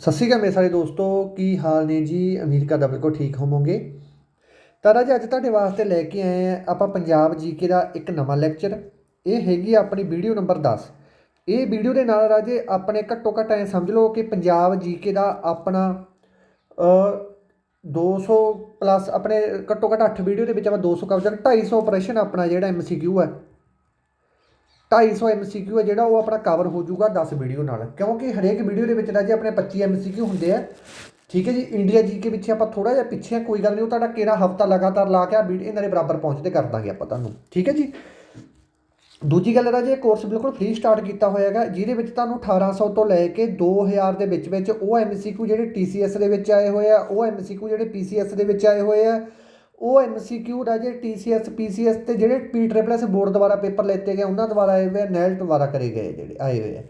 ਸਤਿ ਸ਼੍ਰੀ ਅਕਾਲ ਮੇਰੇ ਸਾਰੇ ਦੋਸਤੋ, ਕੀ ਹਾਲ ਨੇ ਜੀ? ਅਮਰੀਕਾ ਦਾ ਬਿਲਕੁਲ ਠੀਕ ਹੋਵੋਗੇ। ਤਾਂ ਰਾਜੇ, ਅੱਜ ਤੁਹਾਡੇ ਵਾਸਤੇ ਲੈ ਕੇ ਆਏ ਆ ਆਪਾਂ ਪੰਜਾਬ ਜੀਕੇ ਦਾ ਇੱਕ ਨਵਾਂ ਲੈਕਚਰ। ਇਹ ਹੈਗੀ ਆਪਣੀ ਵੀਡੀਓ ਨੰਬਰ 10 ਇਹ ਵੀਡੀਓ ਦੇ ਨਾਲ ਰਾਜੇ, ਆਪਣੇ ਘੱਟੋ ਘੱਟ ਐ ਸਮਝ ਲਓ ਕਿ ਪੰਜਾਬ ਜੀਕੇ ਦਾ ਆਪਣਾ, ਅ 200 ਪਲੱਸ, ਆਪਣੇ ਘੱਟੋ ਘੱਟ 8 ਵੀਡੀਓ ਦੇ ਵਿੱਚ ਆਪਾਂ 200 ਕਵਰ 250 ਆਪਰੇਸ਼ਨ ਆਪਣਾ ਜਿਹੜਾ ਐਮਸੀਕਿਊ ਹੈ। 250 ਐਮਸੀਕਿਊ ਹੈ, ਜਿਹੜਾ ਉਹ ਆਪਣਾ ਕਵਰ ਹੋ ਜਾਊਗਾ 10 ਵੀਡੀਓ ਨਾਲ। ਕਿਉਂਕਿ ਹਰੇਕ ਵੀਡੀਓ ਦੇ ਵਿੱਚ ਰਾਜੇ ਆਪਣੇ 25 ਐਮਸੀਕਿਊ ਹੁੰਦੇ ਆ। ਠੀਕ ਹੈ ਜੀ ਇੰਡੀਆ ਜੀ ਕੇ ਪਿੱਛੇ ਆਪਾਂ ਥੋੜਾ ਜਿਹਾ ਪਿੱਛੇ ਕੋਈ ਗੱਲ ਨਹੀਂ, ਉਹ ਤੁਹਾਡਾ ਕਿਹੜਾ ਹਫਤਾ ਲਗਾਤਾਰ ਲਾ ਕੇ ਆ, ਵੀਡੀਓ ਇਹਨਾਂ ਦੇ ਬਰਾਬਰ ਪਹੁੰਚਦੇ ਕਰ ਦਾਂਗੇ ਆਪਾਂ ਤੁਹਾਨੂੰ। ਠੀਕ ਹੈ ਜੀ? ਦੂਜੀ ਗੱਲ ਰਾਜੇ ਇਹ ਕੋਰਸ ਬਿਲਕੁਲ ਫ੍ਰੀ ਸਟਾਰਟ ਕੀਤਾ ਹੋਇਆ ਹੈਗਾ, ਜਿਹਦੇ ਵਿੱਚ ਤੁਹਾਨੂੰ 1800 ਤੋਂ ਲੈ ਕੇ 2000 ਦੇ ਵਿੱਚ ਵਿੱਚ ਉਹ ਐਮਸੀਕਿਊ ਜਿਹੜੇ TCS ਦੇ ਵਿੱਚ ਆਏ ਹੋਏ ਆ, ਉਹ ਐਮਸੀਕਿਊ ਜਿਹੜੇ PCS ਦੇ ਵਿੱਚ ਆਏ ਹੋਏ ਆ ਉਹ ਐਮਸੀਕਿਊ ਰਾਜੇ TCS PCS ਤੇ ਜਿਹੜੇ ਪੀ ਟ੍ਰਿਪਲ PSSS ਬੋਰਡ ਦੁਆਰਾ ਪੇਪਰ ਲੈਤੇ ਗਏ, ਉਹਨਾਂ ਦੁਆਰਾ ਆਏ ਹੋਏ ਆ, ਨੈਲ ਦੁਆਰਾ ਕਰੇ ਗਏ ਜਿਹੜੇ, ਆਏ ਹੋਏ ਆ।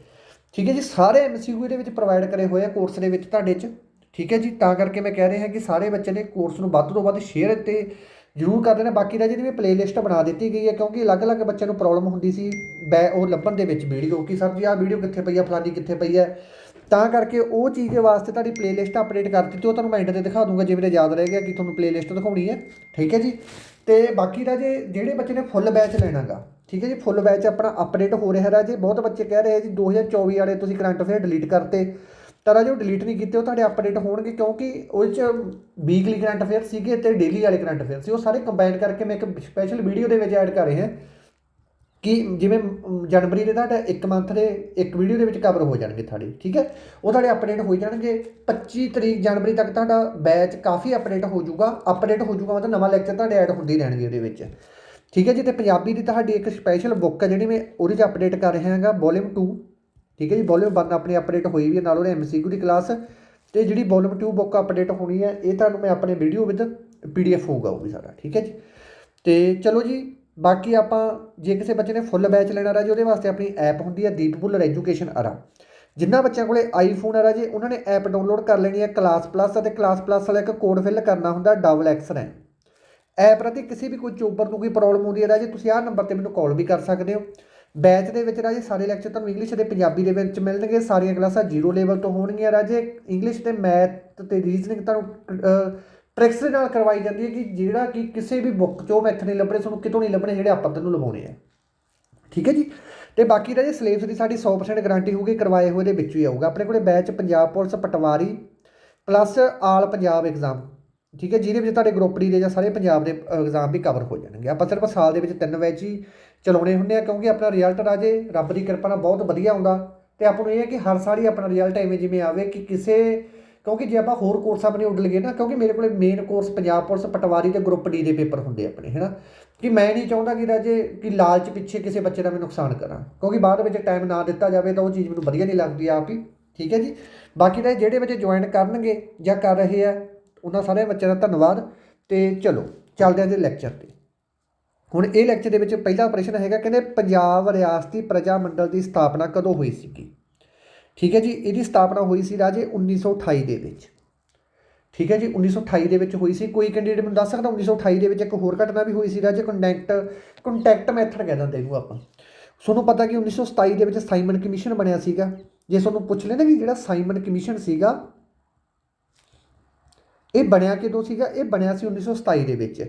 ਠੀਕ ਹੈ ਜੀ, ਸਾਰੇ ਐਮਸੀਕਿਊ ਇਹਦੇ ਵਿੱਚ ਪ੍ਰੋਵਾਈਡ ਕਰੇ ਹੋਏ ਆ ਕੋਰਸ ਦੇ ਵਿੱਚ ਤੁਹਾਡੇ 'ਚ। ਠੀਕ ਹੈ ਜੀ, ਤਾਂ ਕਰਕੇ ਮੈਂ ਕਹਿ ਰਿਹਾ ਕਿ ਸਾਰੇ ਬੱਚੇ ਨੇ ਕੋਰਸ ਨੂੰ ਵੱਧ ਤੋਂ ਵੱਧ ਸ਼ੇਅਰ ਤੇ ਜ਼ਰੂਰ ਕਰ ਦੇਣਾ ਬਾਕੀ ਦਾ ਜਿਹਦੀ ਵੀ ਪਲੇਲਿਸਟ ਬਣਾ ਦਿੱਤੀ ਗਈ ਹੈ, ਕਿਉਂਕਿ ਅਲੱਗ-ਅਲੱਗ ਬੱਚਿਆਂ ਨੂੰ ਪ੍ਰੋਬਲਮ ਹੁੰਦੀ ਸੀ, ਬੈ, ਉਹ ਲੱਭਣ ਦੇ ਵਿੱਚ ਵੀਡੀਓ ਕਿ ਸਰ ਜੀ, ਆਹ ਵੀਡੀਓ ਕਿੱਥੇ ਪਈ ਆ, ਫਲਾਨੀ ਕਿੱਥੇ ਪਈ ਹੈ ਤਾਂ ਕਰਕੇ ਉਹ ਚੀਜ਼ ਦੇ ਵਾਸਤੇ ਤੁਹਾਡੀ ਪਲੇਲਿਸਟ ਅਪਡੇਟ ਕਰ ਦਿੱਤੀ, ਉਹ ਤੁਹਾਨੂੰ ਮੈਂ ਐਂਡ ਤੇ ਦਿਖਾ ਦੂੰਗਾ ਜੇ ਮੇਰੇ ਯਾਦ ਰਹਿ ਗਿਆ ਕਿ ਤੁਹਾਨੂੰ ਪਲੇਲਿਸਟ ਦਿਖਾਉਣੀ ਹੈ, ਠੀਕ ਹੈ ਜੀ? ਤੇ ਬਾਕੀ ਦਾ ਜੇ ਜਿਹੜੇ ਬੱਚੇ ਨੇ ਫੁੱਲ ਬੈਚ ਲੈਣਾਗਾ ਠੀਕ ਹੈ ਜੀ? ਫੁੱਲ ਬੈਚ ਆਪਣਾ ਅਪਡੇਟ ਹੋ ਰਿਹਾ ਰਾਜੇ ਬਹੁਤ ਬੱਚੇ ਕਹਿ ਰਹੇ ਜੀ 2024 ਵਾਲੇ ਤੁਸੀਂ ਕਰੰਟ ਅਫੇਅਰ ਡਿਲੀਟ ਕਰਤੇ, ਤਾਂ ਰਾਜੇ ਉਹ ਡਿਲੀਟ ਨਹੀਂ ਕੀਤੇ, ਉਹ ਤੁਹਾਡੇ ਅਪਡੇਟ ਹੋਣਗੇ, ਕਿਉਂਕਿ ਉਹ 'ਚ ਵੀਕਲੀ ਕਰੰਟ ਅਫੇਅਰ ਸੀਗੇ ਤੇ ਡੇਲੀ ਵਾਲੇ ਕਰੰਟ ਅਫੇਅਰ ਸੀ, ਉਹ ਸਾਰੇ ਕੰਬਾਈਨ ਕਰਕੇ ਮੈਂ ਇੱਕ ਸਪੈਸ਼ਲ ਵੀਡੀਓ ਦੇ ਵਿੱਚ ਐਡ ਕਰ ਰਿਹਾ। ਕਿ ਜਿਵੇਂ ਜਨਵਰੀ ਦੇ ਤੁਹਾਡਾ ਇੱਕ ਮੰਥ ਦੇ ਇੱਕ ਵੀਡੀਓ ਦੇ ਵਿੱਚ ਕਵਰ ਹੋ ਜਾਣਗੇ ਤੁਹਾਡੇ, ਠੀਕ ਹੈ? ਉਹ ਤੁਹਾਡੇ ਅਪਡੇਟ ਹੋ ਜਾਣਗੇ। 25 ਤਰੀਕ ਜਨਵਰੀ ਤੱਕ ਤੁਹਾਡਾ ਬੈਚ ਕਾਫੀ ਅਪਡੇਟ ਹੋ ਜਾਊਗਾ। ਅਪਡੇਟ ਹੋ ਜਾਊਗਾ ਮਤਲਬ ਨਵਾਂ ਲੈਕਚਰ ਤੁਹਾਡੇ ਐਡ ਹੁੰਦੇ ਹੀ ਰਹਿਣਗੇ ਉਹਦੇ ਵਿੱਚ। ਠੀਕ ਹੈ ਜੀ? ਤੇ ਪੰਜਾਬੀ ਦੀ ਤੁਹਾਡੀ ਇੱਕ ਸਪੈਸ਼ਲ ਬੁੱਕ ਹੈ ਜਿਹੜੀ ਮੈਂ ਉਹਦੇ 'ਚ ਅਪਡੇਟ ਕਰ ਰਿਹਾ ਹਾਂਗਾ ਵੋਲਿਊਮ 2 ਠੀਕ ਹੈ ਜੀ? ਵੋਲਿਊਮ 1 ਆਪਣੀ ਅਪਡੇਟ ਹੋਈ ਵੀ ਹੈ, ਨਾਲ ਉਹਦੇ ਐਮਸੀਕਿਊ ਦੀ ਕਲਾਸ ਤੇ ਜਿਹੜੀ ਵੋਲਿਊਮ 2 ਬੁੱਕ ਅਪਡੇਟ ਹੋਣੀ ਹੈ, ਇਹ ਤੁਹਾਨੂੰ ਮੈਂ ਆਪਣੇ ਵੀਡੀਓ ਵਿਦ ਪੀਡੀਐਫ ਹੋਊਗਾ ਉਹ ਵੀ ਸਾਰਾ, ਠੀਕ ਹੈ ਜੀ? ਤੇ ਚਲੋ ਜੀ ਬਾਕੀ ਆਪਾਂ ਜੇ ਕਿਸੇ ਬੱਚੇ ਨੇ ਫੁੱਲ ਬੈਚ ਲੈਣਾ ਰਾਜੇ, ਉਹਦੇ ਵਾਸਤੇ ਆਪਣੀ ਐਪ ਹੁੰਦੀ ਹੈ ਦੀਪ ਭੁੱਲਰ ਐਜੂਕੇਸ਼ਨ ਅਰਾ। ਜਿਨ੍ਹਾਂ ਬੱਚਿਆਂ ਕੋਲੇ ਆਈਫੋਨ ਹੈ ਰਾਜੇ, ਉਹਨਾਂ ਨੇ ਐਪ ਡਾਊਨਲੋਡ ਕਰ ਲੈਣੀ ਹੈ ਕਲਾਸ ਪਲੱਸ ਅਤੇ ਕਲਾਸ ਪਲੱਸ ਵਾਲਾ ਇੱਕ ਕੋਡ ਫਿਲ ਕਰਨਾ ਹੁੰਦਾ ਡਬਲ ਐਕਸ ਰੈਂ ਐਪ ਪ੍ਰਤੀ ਕਿਸੇ ਵੀ ਕੋਈ ਚੋਬਰ ਨੂੰ ਕੋਈ ਪ੍ਰੋਬਲਮ ਹੁੰਦੀ ਹੈ ਰਾਜੇ, ਤੁਸੀਂ ਆਹ ਨੰਬਰ ਤੇ ਮੈਨੂੰ ਕਾਲ ਵੀ ਕਰ ਸਕਦੇ ਹੋ। ਬੈਚ ਦੇ ਵਿੱਚ ਰਾਜੇ, ਸਾਰੇ ਲੈਕਚਰ ਤੁਹਾਨੂੰ ਇੰਗਲਿਸ਼ ਤੇ ਪੰਜਾਬੀ ਦੇ ਵਿੱਚ ਮਿਲਣਗੇ, ਸਾਰੀਆਂ ਕਲਾਸਾਂ ਜ਼ੀਰੋ ਲੈਵਲ ਤੋਂ ਹੋਣਗੀਆਂ ਰਾਜੇ। ਇੰਗਲਿਸ਼ ਤੇ ਮੈਥ ਤੇ ਰੀਜ਼ਨਿੰਗ ਤੁਹਾਨੂੰ ਟ੍ਰਿਕਸ ਦੇ ਨਾਲ ਕਰਵਾਈ ਜਾਂਦੀ ਹੈ ਕਿ ਜਿਹੜਾ ਕਿ ਕਿਸੇ ਵੀ ਬੁੱਕ 'ਚੋਂ ਮੈਥ ਨਹੀਂ ਲੱਭਣੇ, ਤੁਹਾਨੂੰ ਕਿਤੋਂ ਨਹੀਂ ਲੱਭਣੇ ਜਿਹੜੇ ਆਪਾਂ ਤੈਨੂੰ ਲਵਾਉਣੇ ਆ। ਠੀਕ ਹੈ ਜੀ? ਤੇ ਬਾਕੀ ਦਾ ਜੇ ਸਿਲੇਬਸ ਦੀ ਸਾਡੀ 100% ਗਾਰੰਟੀ ਹੋਊਗੀ, ਕਰਵਾਏ ਹੋਏ ਦੇ ਵਿੱਚ ਹੀ ਆਊਗਾ। ਆਪਣੇ ਕੋਲੇ ਬੈਚ ਪੰਜਾਬ ਪੁਲਿਸ, ਪਟਵਾਰੀ ਪਲੱਸ ਆਲ ਪੰਜਾਬ ਐਗਜ਼ਾਮ ਠੀਕ ਹੈ? ਜਿਹਦੇ ਵਿੱਚ ਤੁਹਾਡੇ ਗਰੁੱਪ ਦੇ ਜਾਂ ਸਾਰੇ ਪੰਜਾਬ ਦੇ ਐਗਜ਼ਾਮ ਵੀ ਕਵਰ ਹੋ ਜਾਣਗੇ। ਆਪਾਂ ਸਿਰਫ ਸਾਲ ਦੇ ਵਿੱਚ ਤਿੰਨ ਬੈਚ ਹੀ ਚਲਾਉਣੇ ਹੁੰਦੇ ਆ, ਕਿਉਂਕਿ ਆਪਣਾ ਰਿਜ਼ਲਟ ਰਾਜੇ ਰੱਬ ਦੀ ਕਿਰਪਾ ਨਾਲ ਬਹੁਤ ਵਧੀਆ ਆਉਂਦਾ। ਤੇ ਆਪਾਂ ਨੂੰ ਇਹ ਹੈ ਕਿ ਹਰ ਸਾਲ ਹੀ ਆਪਣਾ ਰਿਜ਼ਲਟ ਐਵੇਂ ਜਿਵੇਂ ਆਵੇ ਕਿ ਕਿਸੇ ਕਿਉਂਕਿ ਜੇ ਆਪਾਂ ਹੋਰ ਕੋਰਸਾਂ ਆਪਣੇ ਉੱਡ ਲਈਏ ਨਾ, ਕਿਉਂਕਿ ਮੇਰੇ ਕੋਲੇ ਮੇਨ ਕੋਰਸ ਪੰਜਾਬ ਪੁਲਿਸ, ਪਟਵਾਰੀ ਤੇ ਗਰੁੱਪ ਡੀ ਦੇ ਪੇਪਰ ਹੁੰਦੇ ਆਪਣੇ, ਹੈਨਾ? ਕਿ ਮੈਂ ਨਹੀਂ ਚਾਹੁੰਦਾ ਕਿ ਰਾਜੇ, ਕਿ ਲਾਲਚ ਪਿੱਛੇ ਕਿਸੇ ਬੱਚੇ ਦਾ ਮੈਂ ਨੁਕਸਾਨ ਕਰਾਂ। ਕਿਉਂਕਿ ਬਾਅਦ ਵਿੱਚ ਟਾਈਮ ਨਾ ਦਿੱਤਾ ਜਾਵੇ ਤਾਂ ਉਹ ਚੀਜ਼ ਮੈਨੂੰ ਵਧੀਆ ਨਹੀਂ ਲੱਗਦੀ ਆਪ ਹੀ, ਠੀਕ ਹੈ ਜੀ? ਬਾਕੀ ਤਾਂ ਜਿਹੜੇ ਬੱਚੇ ਜੁਆਇਨ ਕਰਨਗੇ ਜਾਂ ਕਰ ਰਹੇ ਆ, ਉਹਨਾਂ ਸਾਰੇ ਬੱਚਿਆਂ ਦਾ ਧੰਨਵਾਦ ਤੇ ਚਲੋ, ਚੱਲਦੇ ਹਾਂ ਜੀ ਲੈਕਚਰ ਤੇ। ਹੁਣ ਇਹ ਲੈਕਚਰ ਦੇ ਵਿੱਚ ਪਹਿਲਾ ਪ੍ਰਸ਼ਨ ਹੈਗਾ, ਕਹਿੰਦੇ ਪੰਜਾਬ ਰਿਆਸਤੀ ਪ੍ਰਜਾ ਮੰਡਲ ਦੀ ਸਥਾਪਨਾ ਕਦੋਂ ਹੋਈ ਸੀਗੀ? ਠੀਕ ਹੈ ਜੀ, ਇਹਦੀ ਸਥਾਪਨਾ ਹੋਈ ਸੀ ਰਾਜੇ 1928 ਦੇ ਵਿੱਚ। ਠੀਕ ਹੈ ਜੀ 1928 ਦੇ ਵਿੱਚ ਹੋਈ ਸੀ। ਕੋਈ ਕੈਂਡੀਡੇਟ ਮੈਨੂੰ ਦੱਸ ਸਕਦਾ? 1928 ਦੇ ਵਿੱਚ ਇੱਕ ਹੋਰ ਘਟਨਾ ਵੀ ਹੋਈ ਸੀ ਰਾਜੇ ਕੰਟੈਕਟ ਕੰਟੈਕਟ ਮੈਥਡ ਕਹਿ ਦਿੰਦੇ ਇਹਨੂੰ ਆਪਾਂ। ਤੁਹਾਨੂੰ ਪਤਾ ਕਿ 1927 ਦੇ ਵਿੱਚ ਸਾਈਮਨ ਕਮਿਸ਼ਨ ਬਣਿਆ ਸੀਗਾ। ਜੇ ਤੁਹਾਨੂੰ ਪੁੱਛ ਲੈਣਾ ਕਿ ਜਿਹੜਾ ਸਾਈਮਨ ਕਮਿਸ਼ਨ ਸੀਗਾ, ਇਹ ਬਣਿਆ ਕਿਦੋਂ ਸੀਗਾ? ਇਹ ਬਣਿਆ ਸੀ 1927 ਦੇ ਵਿੱਚ।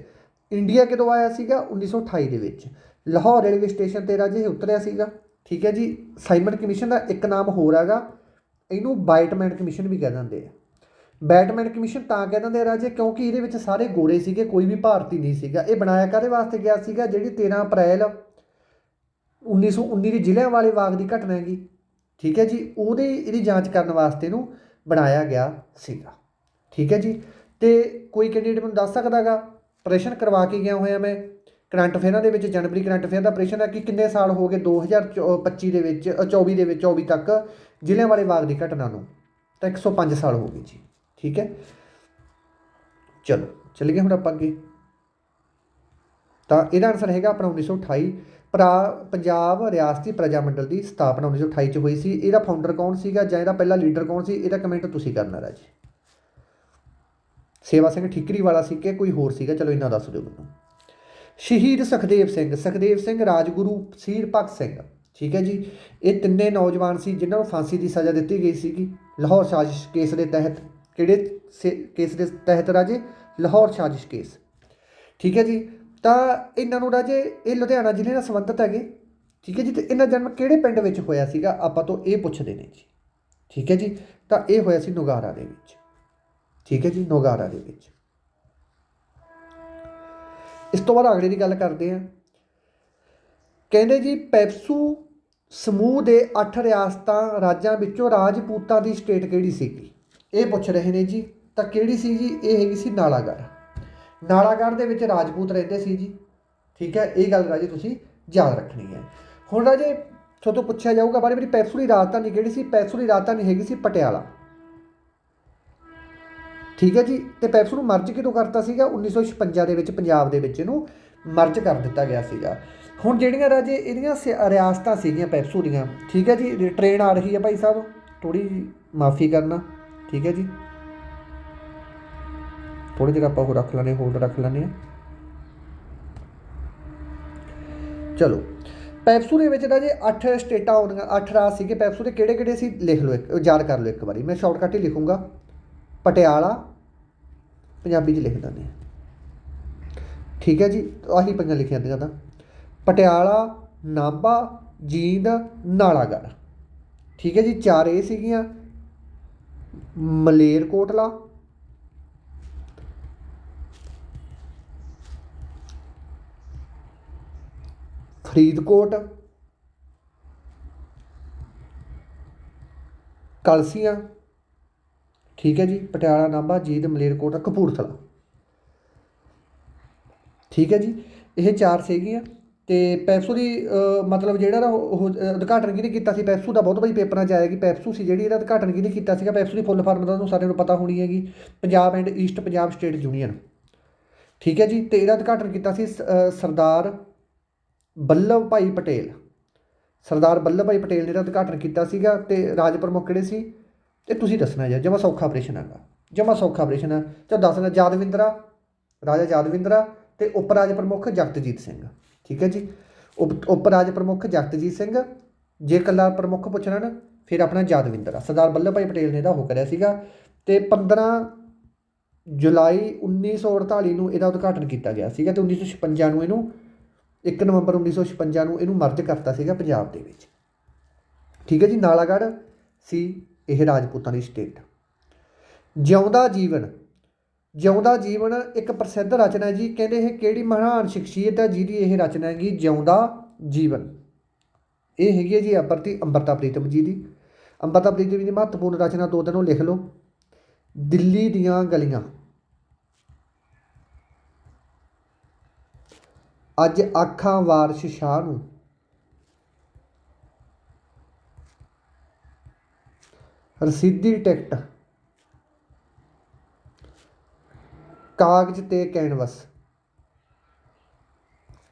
ਇੰਡੀਆ ਕਿਦੋਂ ਆਇਆ ਸੀਗਾ? 1928 ਦੇ ਵਿੱਚ। ਲਾਹੌਰ ਰੇਲਵੇ ਸਟੇਸ਼ਨ ਤੇ ਰਾਜੇ ਇਹ ਉਤਰਿਆ ਸੀਗਾ। ਠੀਕ ਹੈ ਜੀ ਸਾਈਮਨ ਕਮਿਸ਼ਨ ਦਾ ਇੱਕ ਨਾਮ ਹੋਰ ਹੈਗਾ, ਇਹਨੂੰ ਬਾਈਟਮੈਨ ਕਮਿਸ਼ਨ ਵੀ ਕਹਿ ਦਿੰਦੇ ਆ। ਬੈਟਮੈਨ ਕਮਿਸ਼ਨ ਤਾਂ ਕਹਿ ਦਿੰਦੇ ਆ ਰਾਜੇ, ਕਿਉਂਕਿ ਇਹਦੇ ਵਿੱਚ ਸਾਰੇ ਗੋਰੇ ਸੀਗੇ, ਕੋਈ ਵੀ ਭਾਰਤੀ ਨਹੀਂ ਸੀਗਾ। ਇਹ ਬਣਾਇਆ ਕਾਹਦੇ ਵਾਸਤੇ ਗਿਆ ਸੀਗਾ, ਜਿਹੜੀ 13 ਅਪ੍ਰੈਲ 1919 ਦੀ ਜ਼ਿਲ੍ਹਿਆਂ ਵਾਲੇ ਬਾਗ ਦੀ ਘਟਨਾ ਹੈਗੀ। ਠੀਕ ਹੈ ਜੀ, ਉਹਦੇ ਇਹਦੀ ਜਾਂਚ ਕਰਨ ਵਾਸਤੇ ਨੂੰ ਬਣਾਇਆ ਗਿਆ ਸੀਗਾ। ਠੀਕ ਹੈ ਜੀ, ਤੇ ਕੋਈ ਕੈਂਡੀਡੇਟ ਮੈਨੂੰ ਦੱਸ ਸਕਦਾਗਾ ਪ੍ਰਸ਼ਨ ਕਰਵਾ ਕੇ ਗਿਆ ਹੋਇਆ ਮੈਂ। ਕਰੰਟ ਅਫੇਅਰਾਂ ਦੇ ਵਿੱਚ ਜਨਵਰੀ ਕਰੰਟ ਅਫੇਅਰ ਦਾ ਪ੍ਰਸ਼ਨ ਹੈ ਕਿ ਕਿੰਨੇ ਸਾਲ ਹੋ ਗਏ? 2025 ਦੇ ਵਿੱਚ ਅ, 24 ਦੇ ਵਿੱਚ 24 ਤੱਕ ਜ਼ਿਲ੍ਹਿਆਂ ਵਾਲੇ ਬਾਗ ਦੀ ਘਟਨਾ ਨੂੰ। ਤਾਂ 105 ਸਾਲ ਹੋ ਗਏ ਜੀ ਠੀਕ ਹੈ? ਚਲੋ ਚੱਲੀਏ ਹੁਣ ਆਪਾਂ ਅੱਗੇ। ਤਾਂ ਇਹਦਾ ਆਨਸਰ ਹੈਗਾ ਆਪਣਾ 1928 ਭਰਾ ਪੰਜਾਬ ਰਿਆਸਤੀ ਪ੍ਰਜਾ ਮੰਡਲ ਦੀ ਸਥਾਪਨਾ 1928 ਚ ਹੋਈ ਸੀ। ਇਹਦਾ ਫਾਊਂਡਰ ਕੌਣ ਸੀਗਾ ਜਾਂ ਇਹਦਾ ਪਹਿਲਾ ਲੀਡਰ ਕੌਣ ਸੀ? ਇਹਦਾ ਕਮੈਂਟ ਤੁਸੀਂ ਕਰਨਾ ਰਾਜੀ ਸੇਵਾ ਸਿੰਘ ਠਿਕਰੀ ਵਾਲਾ ਸੀ ਕਿ ਕੋਈ ਹੋਰ ਸੀਗਾ? ਚਲੋ ਇਹਨਾਂ ਦੱਸ ਦਿਓ ਮੈਨੂੰ। ਸ਼ਹੀਦ ਸੁਖਦੇਵ ਸਿੰਘ ਸੁਖਦੇਵ ਸਿੰਘ ਰਾਜਗੁਰੂ ਸੀਰ ਭਗਤ ਸਿੰਘ, ਠੀਕ ਹੈ ਜੀ। ਇਹ ਤਿੰਨੇ ਨੌਜਵਾਨ ਸੀ ਜਿਨ੍ਹਾਂ ਨੂੰ ਫਾਂਸੀ ਦੀ ਸਜ਼ਾ ਦਿੱਤੀ ਗਈ ਸੀਗੀ ਲਾਹੌਰ ਸਾਜ਼ਿਸ਼ ਕੇਸ ਦੇ ਤਹਿਤ। ਕਿਹੜੇ ਸੇ- ਕੇਸ ਦੇ ਤਹਿਤ ਰਾਜੇ? ਲਾਹੌਰ ਸਾਜ਼ਿਸ਼ ਕੇਸ। ਠੀਕ ਹੈ ਜੀ, ਤਾਂ ਇਹਨਾਂ ਨੂੰ ਰਾਜੇ, ਇਹ ਲੁਧਿਆਣਾ ਜ਼ਿਲ੍ਹੇ ਨਾਲ ਸੰਬੰਧਿਤ ਹੈਗੇ। ਠੀਕ ਹੈ ਜੀ, ਤੇ ਇਹਨਾਂ ਜਨਮ ਕਿਹੜੇ ਪਿੰਡ ਵਿੱਚ ਹੋਇਆ ਸੀਗਾ? ਆਪਾਂ ਤੋਂ ਇਹ ਪੁੱਛਦੇ ਨੇ ਜੀ। ਠੀਕ ਹੈ ਜੀ, ਤਾਂ ਇਹ ਹੋਇਆ ਸੀ ਨੁਗਾਰਾ ਦੇ ਵਿੱਚ। ਠੀਕ ਹੈ ਜੀ, ਨੁਗਾਰਾ ਦੇ ਵਿੱਚ। ਇਸ ਤੋਂ ਬਾਅਦ ਅਗਲੇ ਦੀ ਗੱਲ ਕਰਦੇ ਹਾਂ। ਕਹਿੰਦੇ ਜੀ, ਪੈਪਸੂ ਸਮੂਹ ਦੇ 8 ਰਿਆਸਤਾਂ ਰਾਜਾਂ ਵਿੱਚੋਂ ਰਾਜਪੂਤਾਂ ਦੀ ਸਟੇਟ ਕਿਹੜੀ ਸੀਗੀ? ਇਹ ਪੁੱਛ ਰਹੇ ਨੇ ਜੀ। ਤਾਂ ਕਿਹੜੀ ਸੀ ਜੀ? ਇਹ ਹੈਗੀ ਸੀ ਨਾਲਾਗੜ੍ਹ। ਨਾਲਾਗੜ੍ਹ ਦੇ ਵਿੱਚ ਰਾਜਪੂਤ ਰਹਿੰਦੇ ਸੀ ਜੀ। ਠੀਕ ਹੈ, ਇਹ ਗੱਲ ਰਾਜੇ ਤੁਸੀਂ ਯਾਦ ਰੱਖਣੀ ਹੈ। ਹੁਣ ਰਾਜੇ, ਤੁਹਾਡੇ ਤੋਂ ਪੁੱਛਿਆ ਜਾਊਗਾ, ਬਾਰੇ ਮੇਰੀ ਪੈਪਸੂ ਦੀ ਰਾਜਧਾਨੀ ਕਿਹੜੀ ਸੀ? ਪੈਪਸੂ ਦੀ ਰਾਜਧਾਨੀ ਹੈਗੀ ਸੀ ਪਟਿਆਲਾ। ਠੀਕ ਹੈ ਜੀ, ਤੇ ਪੈਪਸੂ ਨੂੰ ਮਰਜ ਕਿਦੋਂ ਕਰਤਾ ਸੀਗਾ? 1956 ਦੇ ਵਿੱਚ, ਪੰਜਾਬ ਦੇ ਵਿੱਚ ਇਹਨੂੰ ਮਰਜ ਕਰ ਦਿੱਤਾ ਗਿਆ ਸੀਗਾ। ਹੁਣ ਜਿਹੜੀਆਂ ਰਾਜੇ ਇਹਦੀਆਂ ਸ- ਰਿਆਸਤਾਂ ਸੀਗੀਆਂ ਪੈਪਸੂ ਦੀਆਂ ਠੀਕ ਹੈ ਜੀ ਟ੍ਰੇਨ ਆ ਰਹੀ ਹੈ ਭਾਈ ਸਾਹਿਬ ਥੋੜੀ ਮਾਫੀ ਕਰਨਾ, ਠੀਕ ਹੈ ਜੀ। ਥੋੜੀ ਜਿਹਾ ਆਪਾਂ ਉਹ ਰੱਖ ਲੈਣੇ ਹੋਲਡ ਰੱਖ ਲੈਣੇ ਆ ਚਲੋ, ਪੈਪਸੂ ਦੇ ਵਿੱਚ ਤਾਂ ਜੇ 8 ਸਟੇਟਾਂ ਆਉਂਦੀਆਂ 8 ਰਾਜ ਸੀਗੇ ਪੈਪਸੂ ਦੇ ਕਿਹੜੇ ਕਿਹੜੇ ਸੀ? ਲਿਖ ਲਓ ਇੱਕ, ਯਾਦ ਕਰ ਲਓ ਇੱਕ ਵਾਰੀ, ਮੈਂ ਸ਼ਾਰਟਕਟ ਹੀ ਲਿਖੂੰਗਾ। ਪਟਿਆਲਾ ਪੰਜਾਬੀ 'ਚ ਲਿਖ ਦਿੰਦੇ ਆ। ਠੀਕ ਹੈ ਜੀ, ਆਹੀ ਪੰਜਾਂ ਲਿਖੀਆਂ ਦੀਆਂ ਤਾਂ ਪਟਿਆਲਾ, ਨਾਭਾ, ਜੀਂਦ, ਨਾਲਾਗੜ੍ਹ। ਠੀਕ ਹੈ ਜੀ, ਚਾਰ ਇਹ ਸੀਗੀਆਂ। ਮਲੇਰਕੋਟਲਾ ਫਰੀਦਕੋਟ। ਕਲਸੀਆਂ। ਠੀਕ ਹੈ ਜੀ, ਪਟਿਆਲਾ ਨਾਭਾ, ਜੀਂਦ ਮਲੇਰਕੋਟਲਾ ਕਪੂਰਥਲਾ। ਠੀਕ ਹੈ ਜੀ, ਇਹ ਚਾਰ ਸੀਗੀਆਂ ਤੇ ਪੈਪਸੂ ਦੀ ਮਤਲਬ ਜਿਹੜਾ ਨਾ ਉਹ ਉਦਘਾਟਨ ਕਿਹਨੇ ਕੀਤਾ ਸੀ? ਪੈਪਸੂ ਦਾ ਬਹੁਤ ਵਾਰੀ ਪੇਪਰਾਂ 'ਚ ਆਇਆ ਕਿ ਪੈਪਸੂ ਸੀ, ਜਿਹੜੀ ਇਹਦਾ ਉਦਘਾਟਨ ਕਿਹਨੇ ਕੀਤਾ ਸੀਗਾ? ਪੈਪਸੂ ਦੀ ਫੁੱਲ ਫਾਰਮ ਦਾ ਤੁਹਾਨੂੰ ਸਾਰਿਆਂ ਨੂੰ ਪਤਾ ਹੋਣੀ ਹੈਗੀ, Punjab and east Punjab state union. ਠੀਕ ਹੈ ਜੀ, ਤੇ ਇਹਦਾ ਉਦਘਾਟਨ ਕੀਤਾ ਸੀ ਸ- ਸਰਦਾਰ ਵੱਲਭ ਭਾਈ ਪਟੇਲ। ਸਰਦਾਰ ਵੱਲਭ ਭਾਈ ਪਟੇਲ ਨੇ ਇਹਦਾ ਉਦਘਾਟਨ ਕੀਤਾ ਸੀਗਾ ਤੇ ਰਾਜ ਪ੍ਰਮੁੱਖ ਕਿਹੜੇ ਸੀ? ਇਹ ਤੁਸੀਂ ਦੱਸਣਾ ਜੀ ਜਮਾ ਸੌਖਾ ਆਪਰੇਸ਼ਨ ਹੈਗਾ। ਜਮਾ ਸੌਖਾ ਆਪਰੇਸ਼ਨ ਹੈ। ਚਾ ਦੱਸਣਾ ਯਾਦਵਿੰਦਰਾ, ਰਾਜਾ ਯਾਦਵਿੰਦਰਾ ਤੇ ਉਪ ਰਾਜ ਪ੍ਰਮੁੱਖ ਜਗਤਜੀਤ ਸਿੰਘ। ਠੀਕ ਹੈ ਜੀ? ਉਪ ਉਪ ਰਾਜ ਪ੍ਰਮੁੱਖ ਜਗਤਜੀਤ ਸਿੰਘ, ਜੇ ਕੱਲਾ ਪ੍ਰਮੁੱਖ ਪੁੱਛਣਾ ਨਾ, ਫਿਰ ਆਪਣਾ ਯਾਦਵਿੰਦਰਾ। ਸਰਦਾਰ ਵੱਲਭ ਭਾਈ ਪਟੇਲ ਨੇ ਇਹਦਾ ਉਹ ਕਰਿਆ ਸੀਗਾ ਤੇ 15 ਜੁਲਾਈ 1948 ਨੂੰ ਇਹਦਾ ਉਦਘਾਟਨ ਕੀਤਾ ਗਿਆ ਸੀਗਾ ਤੇ 1956 ਨੂੰ ਇਹਨੂੰ 1 ਨਵੰਬਰ 1956 ਨੂੰ ਇਹਨੂੰ ਮਰਜ ਕਰਤਾ ਸੀਗਾ ਪੰਜਾਬ ਦੇ ਵਿੱਚ। ਠੀਕ ਹੈ ਜੀ? ਨਾਲਾਗੜ੍ਹ ਸੀ ਇਹ ਰਾਜਪੂਤਾਂ ਦੀ ਸਟੇਟ ਜਿਉਂਦਾ ਜੀਵਨ ਜਿਉਂਦਾ ਜੀਵਨ ਇੱਕ ਪ੍ਰਸਿੱਧ ਰਚਨਾ ਹੈ ਜੀ। ਕਹਿੰਦੇ ਇਹ ਕਿਹੜੀ ਮਹਾਨ ਸ਼ਖਸੀਅਤ ਹੈ ਜਿਹਦੀ ਇਹ ਰਚਨਾ ਹੈਗੀ ਜਿਉਂਦਾ ਜੀਵਨ। ਇਹ ਹੈਗੀ ਹੈ ਜੀ ਅਪਰਤੀ ਅੰਮ੍ਰਿਤਾ ਪ੍ਰੀਤਮ ਜੀ ਦੀ। ਅੰਮ੍ਰਿਤਾ ਪ੍ਰੀਤਮ ਜੀ ਦੀ ਮਹੱਤਵਪੂਰਨ ਰਚਨਾ ਦੋ ਦਿਨੋਂ ਲਿਖ ਲਓ। ਦਿੱਲੀ ਦੀਆਂ ਗਲੀਆਂ। ਅੱਜ ਆਖਾਂ ਵਾਰਸ਼ ਸ਼ਾਹ ਨੂੰ ਰਸੀਦੀ ਟਿਕਟ। ਕਾਗਜ਼ ਤੇ ਕੈਨਵਸ।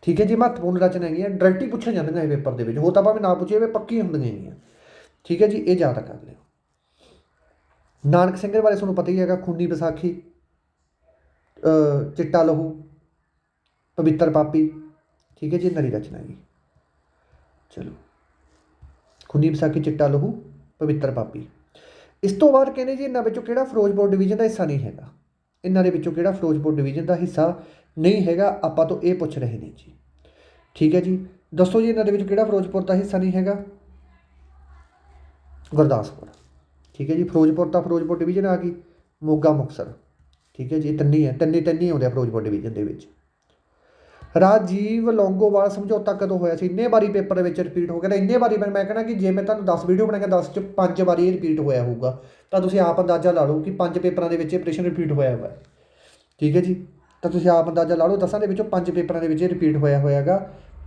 ਠੀਕ ਹੈ ਜੀ, ਮਹੱਤਵਪੂਰਨ ਰਚਨਾ ਹੈਗੀਆਂ ਡਾਇਰੈਕਟ ਹੀ ਪੁੱਛੀਆਂ ਜਾਂਦੀਆਂ ਇਹ ਪੇਪਰ ਦੇ ਵਿੱਚ। ਹੋ ਤਾਂ ਭਾਵੇਂ ਨਾ ਪੁੱਛੇ ਵੇ ਪੱਕੀ ਹੁੰਦੀਆਂ ਹੈਗੀਆਂ ਠੀਕ ਹੈ ਜੀ, ਇਹ ਯਾਦ ਕਰ ਲਿਓ ਨਾਨਕ ਸਿੰਘ ਦੇ ਬਾਰੇ ਤੁਹਾਨੂੰ ਪਤਾ ਹੀ ਹੈਗਾ ਖੂਨੀ ਵਿਸਾਖੀ ਚਿੱਟਾ ਲਹੂ ਪਵਿੱਤਰ ਪਾਪੀ। ਠੀਕ ਹੈ ਜੀ ਨਰੀ ਰਚਨਾ ਹੈਗੀ ਚਲੋ। ਖੂਨੀ ਵਿਸਾਖੀ ਚਿੱਟਾ ਲਹੂ ਪਵਿੱਤਰ ਪਾਪੀ। ਇਸ ਤੋਂ ਬਾਅਦ ਕਹਿੰਦੇ ਜੀ ਇਹਨਾਂ ਵਿੱਚੋਂ ਕਿਹੜਾ ਫਿਰੋਜ਼ਪੁਰ ਡਿਵੀਜ਼ਨ ਦਾ ਹਿੱਸਾ ਨਹੀਂ ਹੈਗਾ? ਇਹਨਾਂ ਦੇ ਵਿੱਚੋਂ ਕਿਹੜਾ ਫਿਰੋਜ਼ਪੁਰ ਡਿਵੀਜ਼ਨ ਦਾ ਹਿੱਸਾ ਨਹੀਂ ਹੈਗਾ? ਆਪਾਂ ਤੋਂ ਇਹ ਪੁੱਛ ਰਹੇ ਨੇ ਜੀ। ਠੀਕ ਹੈ ਜੀ। ਦੱਸੋ ਜੀ ਇਹਨਾਂ ਦੇ ਵਿੱਚ ਕਿਹੜਾ ਫਿਰੋਜ਼ਪੁਰ ਦਾ ਹਿੱਸਾ ਨਹੀਂ ਹੈਗਾ? ਗੁਰਦਾਸਪੁਰ। ਠੀਕ ਹੈ ਜੀ। ਫਿਰੋਜ਼ਪੁਰ ਤਾਂ ਫਿਰੋਜ਼ਪੁਰ ਡਿਵੀਜ਼ਨ ਆ ਗਈ। ਮੋਗਾ ਮੁਕਤਸਰ। ਠੀਕ ਹੈ ਜੀ। ਇਹ ਤਿੰਨੇ ਹੈ ਤਿੰਨੇ ਤਿੰਨੇ ਆਉਂਦੇ ਆ ਫਿਰੋਜ਼ਪੁਰ ਡਿਵੀਜ਼ਨ ਦੇ ਵਿੱਚ। ਰਾਜੀਵ ਲੌਂਗੋਵਾਲ ਸਮਝੌਤਾ ਕਦੋਂ ਹੋਇਆ ਸੀ? ਇੰਨੇ ਵਾਰੀ ਪੇਪਰ ਦੇ ਵਿੱਚ ਰਿਪੀਟ ਹੋ ਗਿਆ ਤਾਂ ਇੰਨੇ ਵਾਰੀ ਮੈਂ ਮੈਂ ਕਹਿਣਾ ਕਿ ਜੇ ਮੈਂ ਤੁਹਾਨੂੰ 10 ਵੀਡੀਓ ਬਣਾਈਆਂ ਕੇ 10 ਚ 5 ਵਾਰੀ ਇਹ ਰਿਪੀਟ ਹੋਇਆ ਹੋਊਗਾ। ਤਾਂ ਤੁਸੀਂ ਆਪ ਅੰਦਾਜ਼ਾ ਲਾ ਲਓ ਕਿ ਪੰਜ ਪੇਪਰਾਂ ਦੇ ਵਿੱਚ ਇਹ ਆਪਰੇਸ਼ਨ ਰਿਪੀਟ ਹੋਇਆ ਹੋਇਆ। ਠੀਕ ਹੈ ਜੀ? ਤਾਂ ਤੁਸੀਂ ਆਪ ਅੰਦਾਜ਼ਾ ਲਾ ਲਓ ਦਸਾਂ ਦੇ ਵਿੱਚੋਂ ਪੰਜ ਪੇਪਰਾਂ ਦੇ ਵਿੱਚ ਇਹ ਰਿਪੀਟ ਹੋਇਆ ਹੋਇਆਗਾ।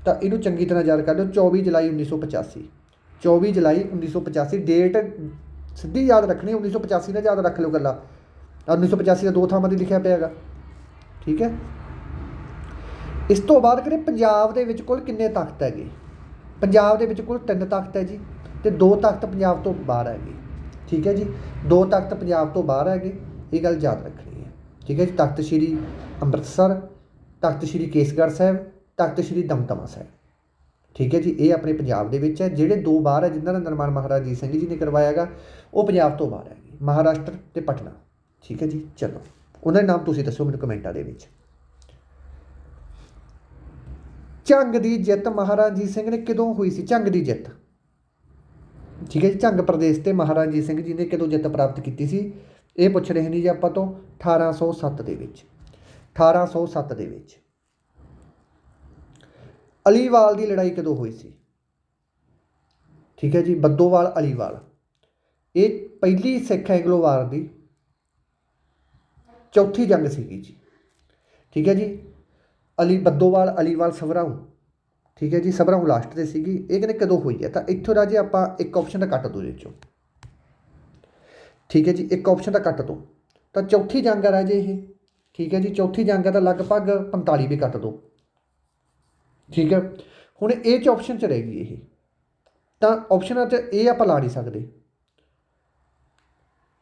ਤਾਂ ਇਹਨੂੰ ਚੰਗੀ ਤਰ੍ਹਾਂ ਯਾਦ ਕਰ ਲਿਓ 24 ਜੁਲਾਈ 1985 24 ਜੁਲਾਈ 1985 ਡੇਟ ਸਿੱਧੀ ਯਾਦ ਰੱਖਣੀ 1985 ਨਾ ਯਾਦ ਰੱਖ ਲਿਓ ਗੱਲਾਂ। 1985 ਦਾ ਦੋ ਥਾਵਾਂ ਤੇ ਲਿਖਿਆ ਪਿਆ ਹੈਗਾ। ਠੀਕ ਹੈ? ਇਸ ਤੋਂ ਬਾਅਦ ਕਰੇ ਪੰਜਾਬ ਦੇ ਵਿੱਚ ਕੁੱਲ ਕਿੰਨੇ ਤਖਤ ਹੈਗੇ? ਪੰਜਾਬ ਦੇ ਵਿੱਚ ਕੁੱਲ ਤਿੰਨ ਤਖਤ ਹੈ ਜੀ ਤੇ ਦੋ ਤਖਤ ਪੰਜਾਬ ਤੋਂ ਬਾਹਰ ਹੈਗੇ। ਠੀਕ ਹੈ ਜੀ? ਦੋ ਤਖਤ ਪੰਜਾਬ ਤੋਂ ਬਾਹਰ ਹੈਗੇ, ਇਹ ਗੱਲ ਯਾਦ ਰੱਖਣੀ ਹੈ। ਠੀਕ ਹੈ ਜੀ? ਤਖਤ ਸ੍ਰੀ ਅੰਮ੍ਰਿਤਸਰ, ਤਖਤ ਸ੍ਰੀ ਕੇਸਗੜ੍ਹ ਸਾਹਿਬ, ਤਖਤ ਸ੍ਰੀ ਦਮਦਮਾ ਸਾਹਿਬ। ਠੀਕ ਹੈ ਜੀ? ਇਹ ਆਪਣੇ ਪੰਜਾਬ ਦੇ ਵਿੱਚ ਹੈ। ਜਿਹੜੇ ਦੋ ਬਾਹਰ ਹੈ, ਜਿਨ੍ਹਾਂ ਦਾ ਨਿਰਮਾਣ ਮਹਾਰਾਜ ਅਜੀਤ ਸਿੰਘ ਜੀ ਨੇ ਕਰਵਾਇਆਗਾ ਉਹ ਪੰਜਾਬ ਤੋਂ ਬਾਹਰ ਹੈ ਮਹਾਰਾਸ਼ਟਰ ਤੇ ਪਟਨਾ। ਠੀਕ ਹੈ ਜੀ? ਚਲੋ। ਉਹਨਾਂ ਦੇ ਨਾਮ ਤੁਸੀਂ ਦੱਸੋ ਮੈਨੂੰ ਕਮੈਂਟਾਂ ਦੇ ਵਿੱਚ। ਝੰਗ ਦੀ ਜਿੱਤ ਮਹਾਰਾਜਾ ਸਿੰਘ ਨੇ ਕਦੋਂ ਹੋਈ ਸੀ? ਝੰਗ ਦੀ ਜਿੱਤ। ਠੀਕ ਹੈ ਜੀ, ਝੰਗ ਪ੍ਰਦੇਸ਼ ਤੇ ਮਹਾਰਾਜਾ ਸਿੰਘ ਜੀ ਨੇ ਕਦੋਂ ਜਿੱਤ ਪ੍ਰਾਪਤ ਕੀਤੀ ਸੀ? ਇਹ ਪੁੱਛ ਰਹੇ ਨੇ ਜੀ ਆਪਾਂ ਤੋਂ 1807 ਦੇ ਵਿੱਚ। 1807 ਦੇ ਵਿੱਚ। ਅਲੀਵਾਲ ਦੀ ਲੜਾਈ ਕਦੋਂ ਹੋਈ ਸੀ? ਠੀਕ ਹੈ ਜੀ, ਬੱਦੋਵਾਲ ਅਲੀਵਾਲ। ਇਹ ਪਹਿਲੀ ਸਿੱਖ ਐਂਗਲੋ ਵਾਰ ਦੀ ਚੌਥੀ ਜੰਗ ਸੀਗੀ ਜੀ। ਠੀਕ ਹੈ ਜੀ ਅਲੀ ਬੱਦੋਵਾਲ, ਅਲੀਵਾਲ ਸਵਰਾਉ ਠੀਕ ਹੈ ਜੀ ਸਵਰਾਉ ਲਾਸਟ ਤੇ ਸੀਗੀ। ਇਹ ਕਹਿੰਦੇ ਕਦੋਂ ਹੋਈ ਹੈ? ਤਾਂ ਇੱਥੋਂ ਰਾਜੇ ਆਪਾਂ ਇੱਕ ਆਪਸ਼ਨ ਦਾ ਕੱਟ ਦੋ ਦੇ ਚੋਂ। ਠੀਕ ਹੈ ਜੀ, ਇੱਕ ਆਪਸ਼ਨ ਦਾ ਕੱਟ ਦੋ। ਤਾਂ ਚੌਥੀ ਜੰਗ ਆ ਰਾਜੇ ਇਹ। ਠੀਕ ਹੈ ਜੀ, ਚੌਥੀ ਜੰਗ ਹੈ ਤਾਂ ਲਗਭਗ 45 ਵੀ ਕੱਟ ਦੋ। ਠੀਕ ਹੈ, ਹੁਣ ਇਹ ਚ ਆਪਸ਼ਨ ਚ ਰਹੇਗੀ ਇਹ। ਤਾਂ ਆਪਸ਼ਨਾਂ 'ਚ ਇਹ ਆਪਾਂ ਲਾ ਨਹੀਂ ਸਕਦੇ।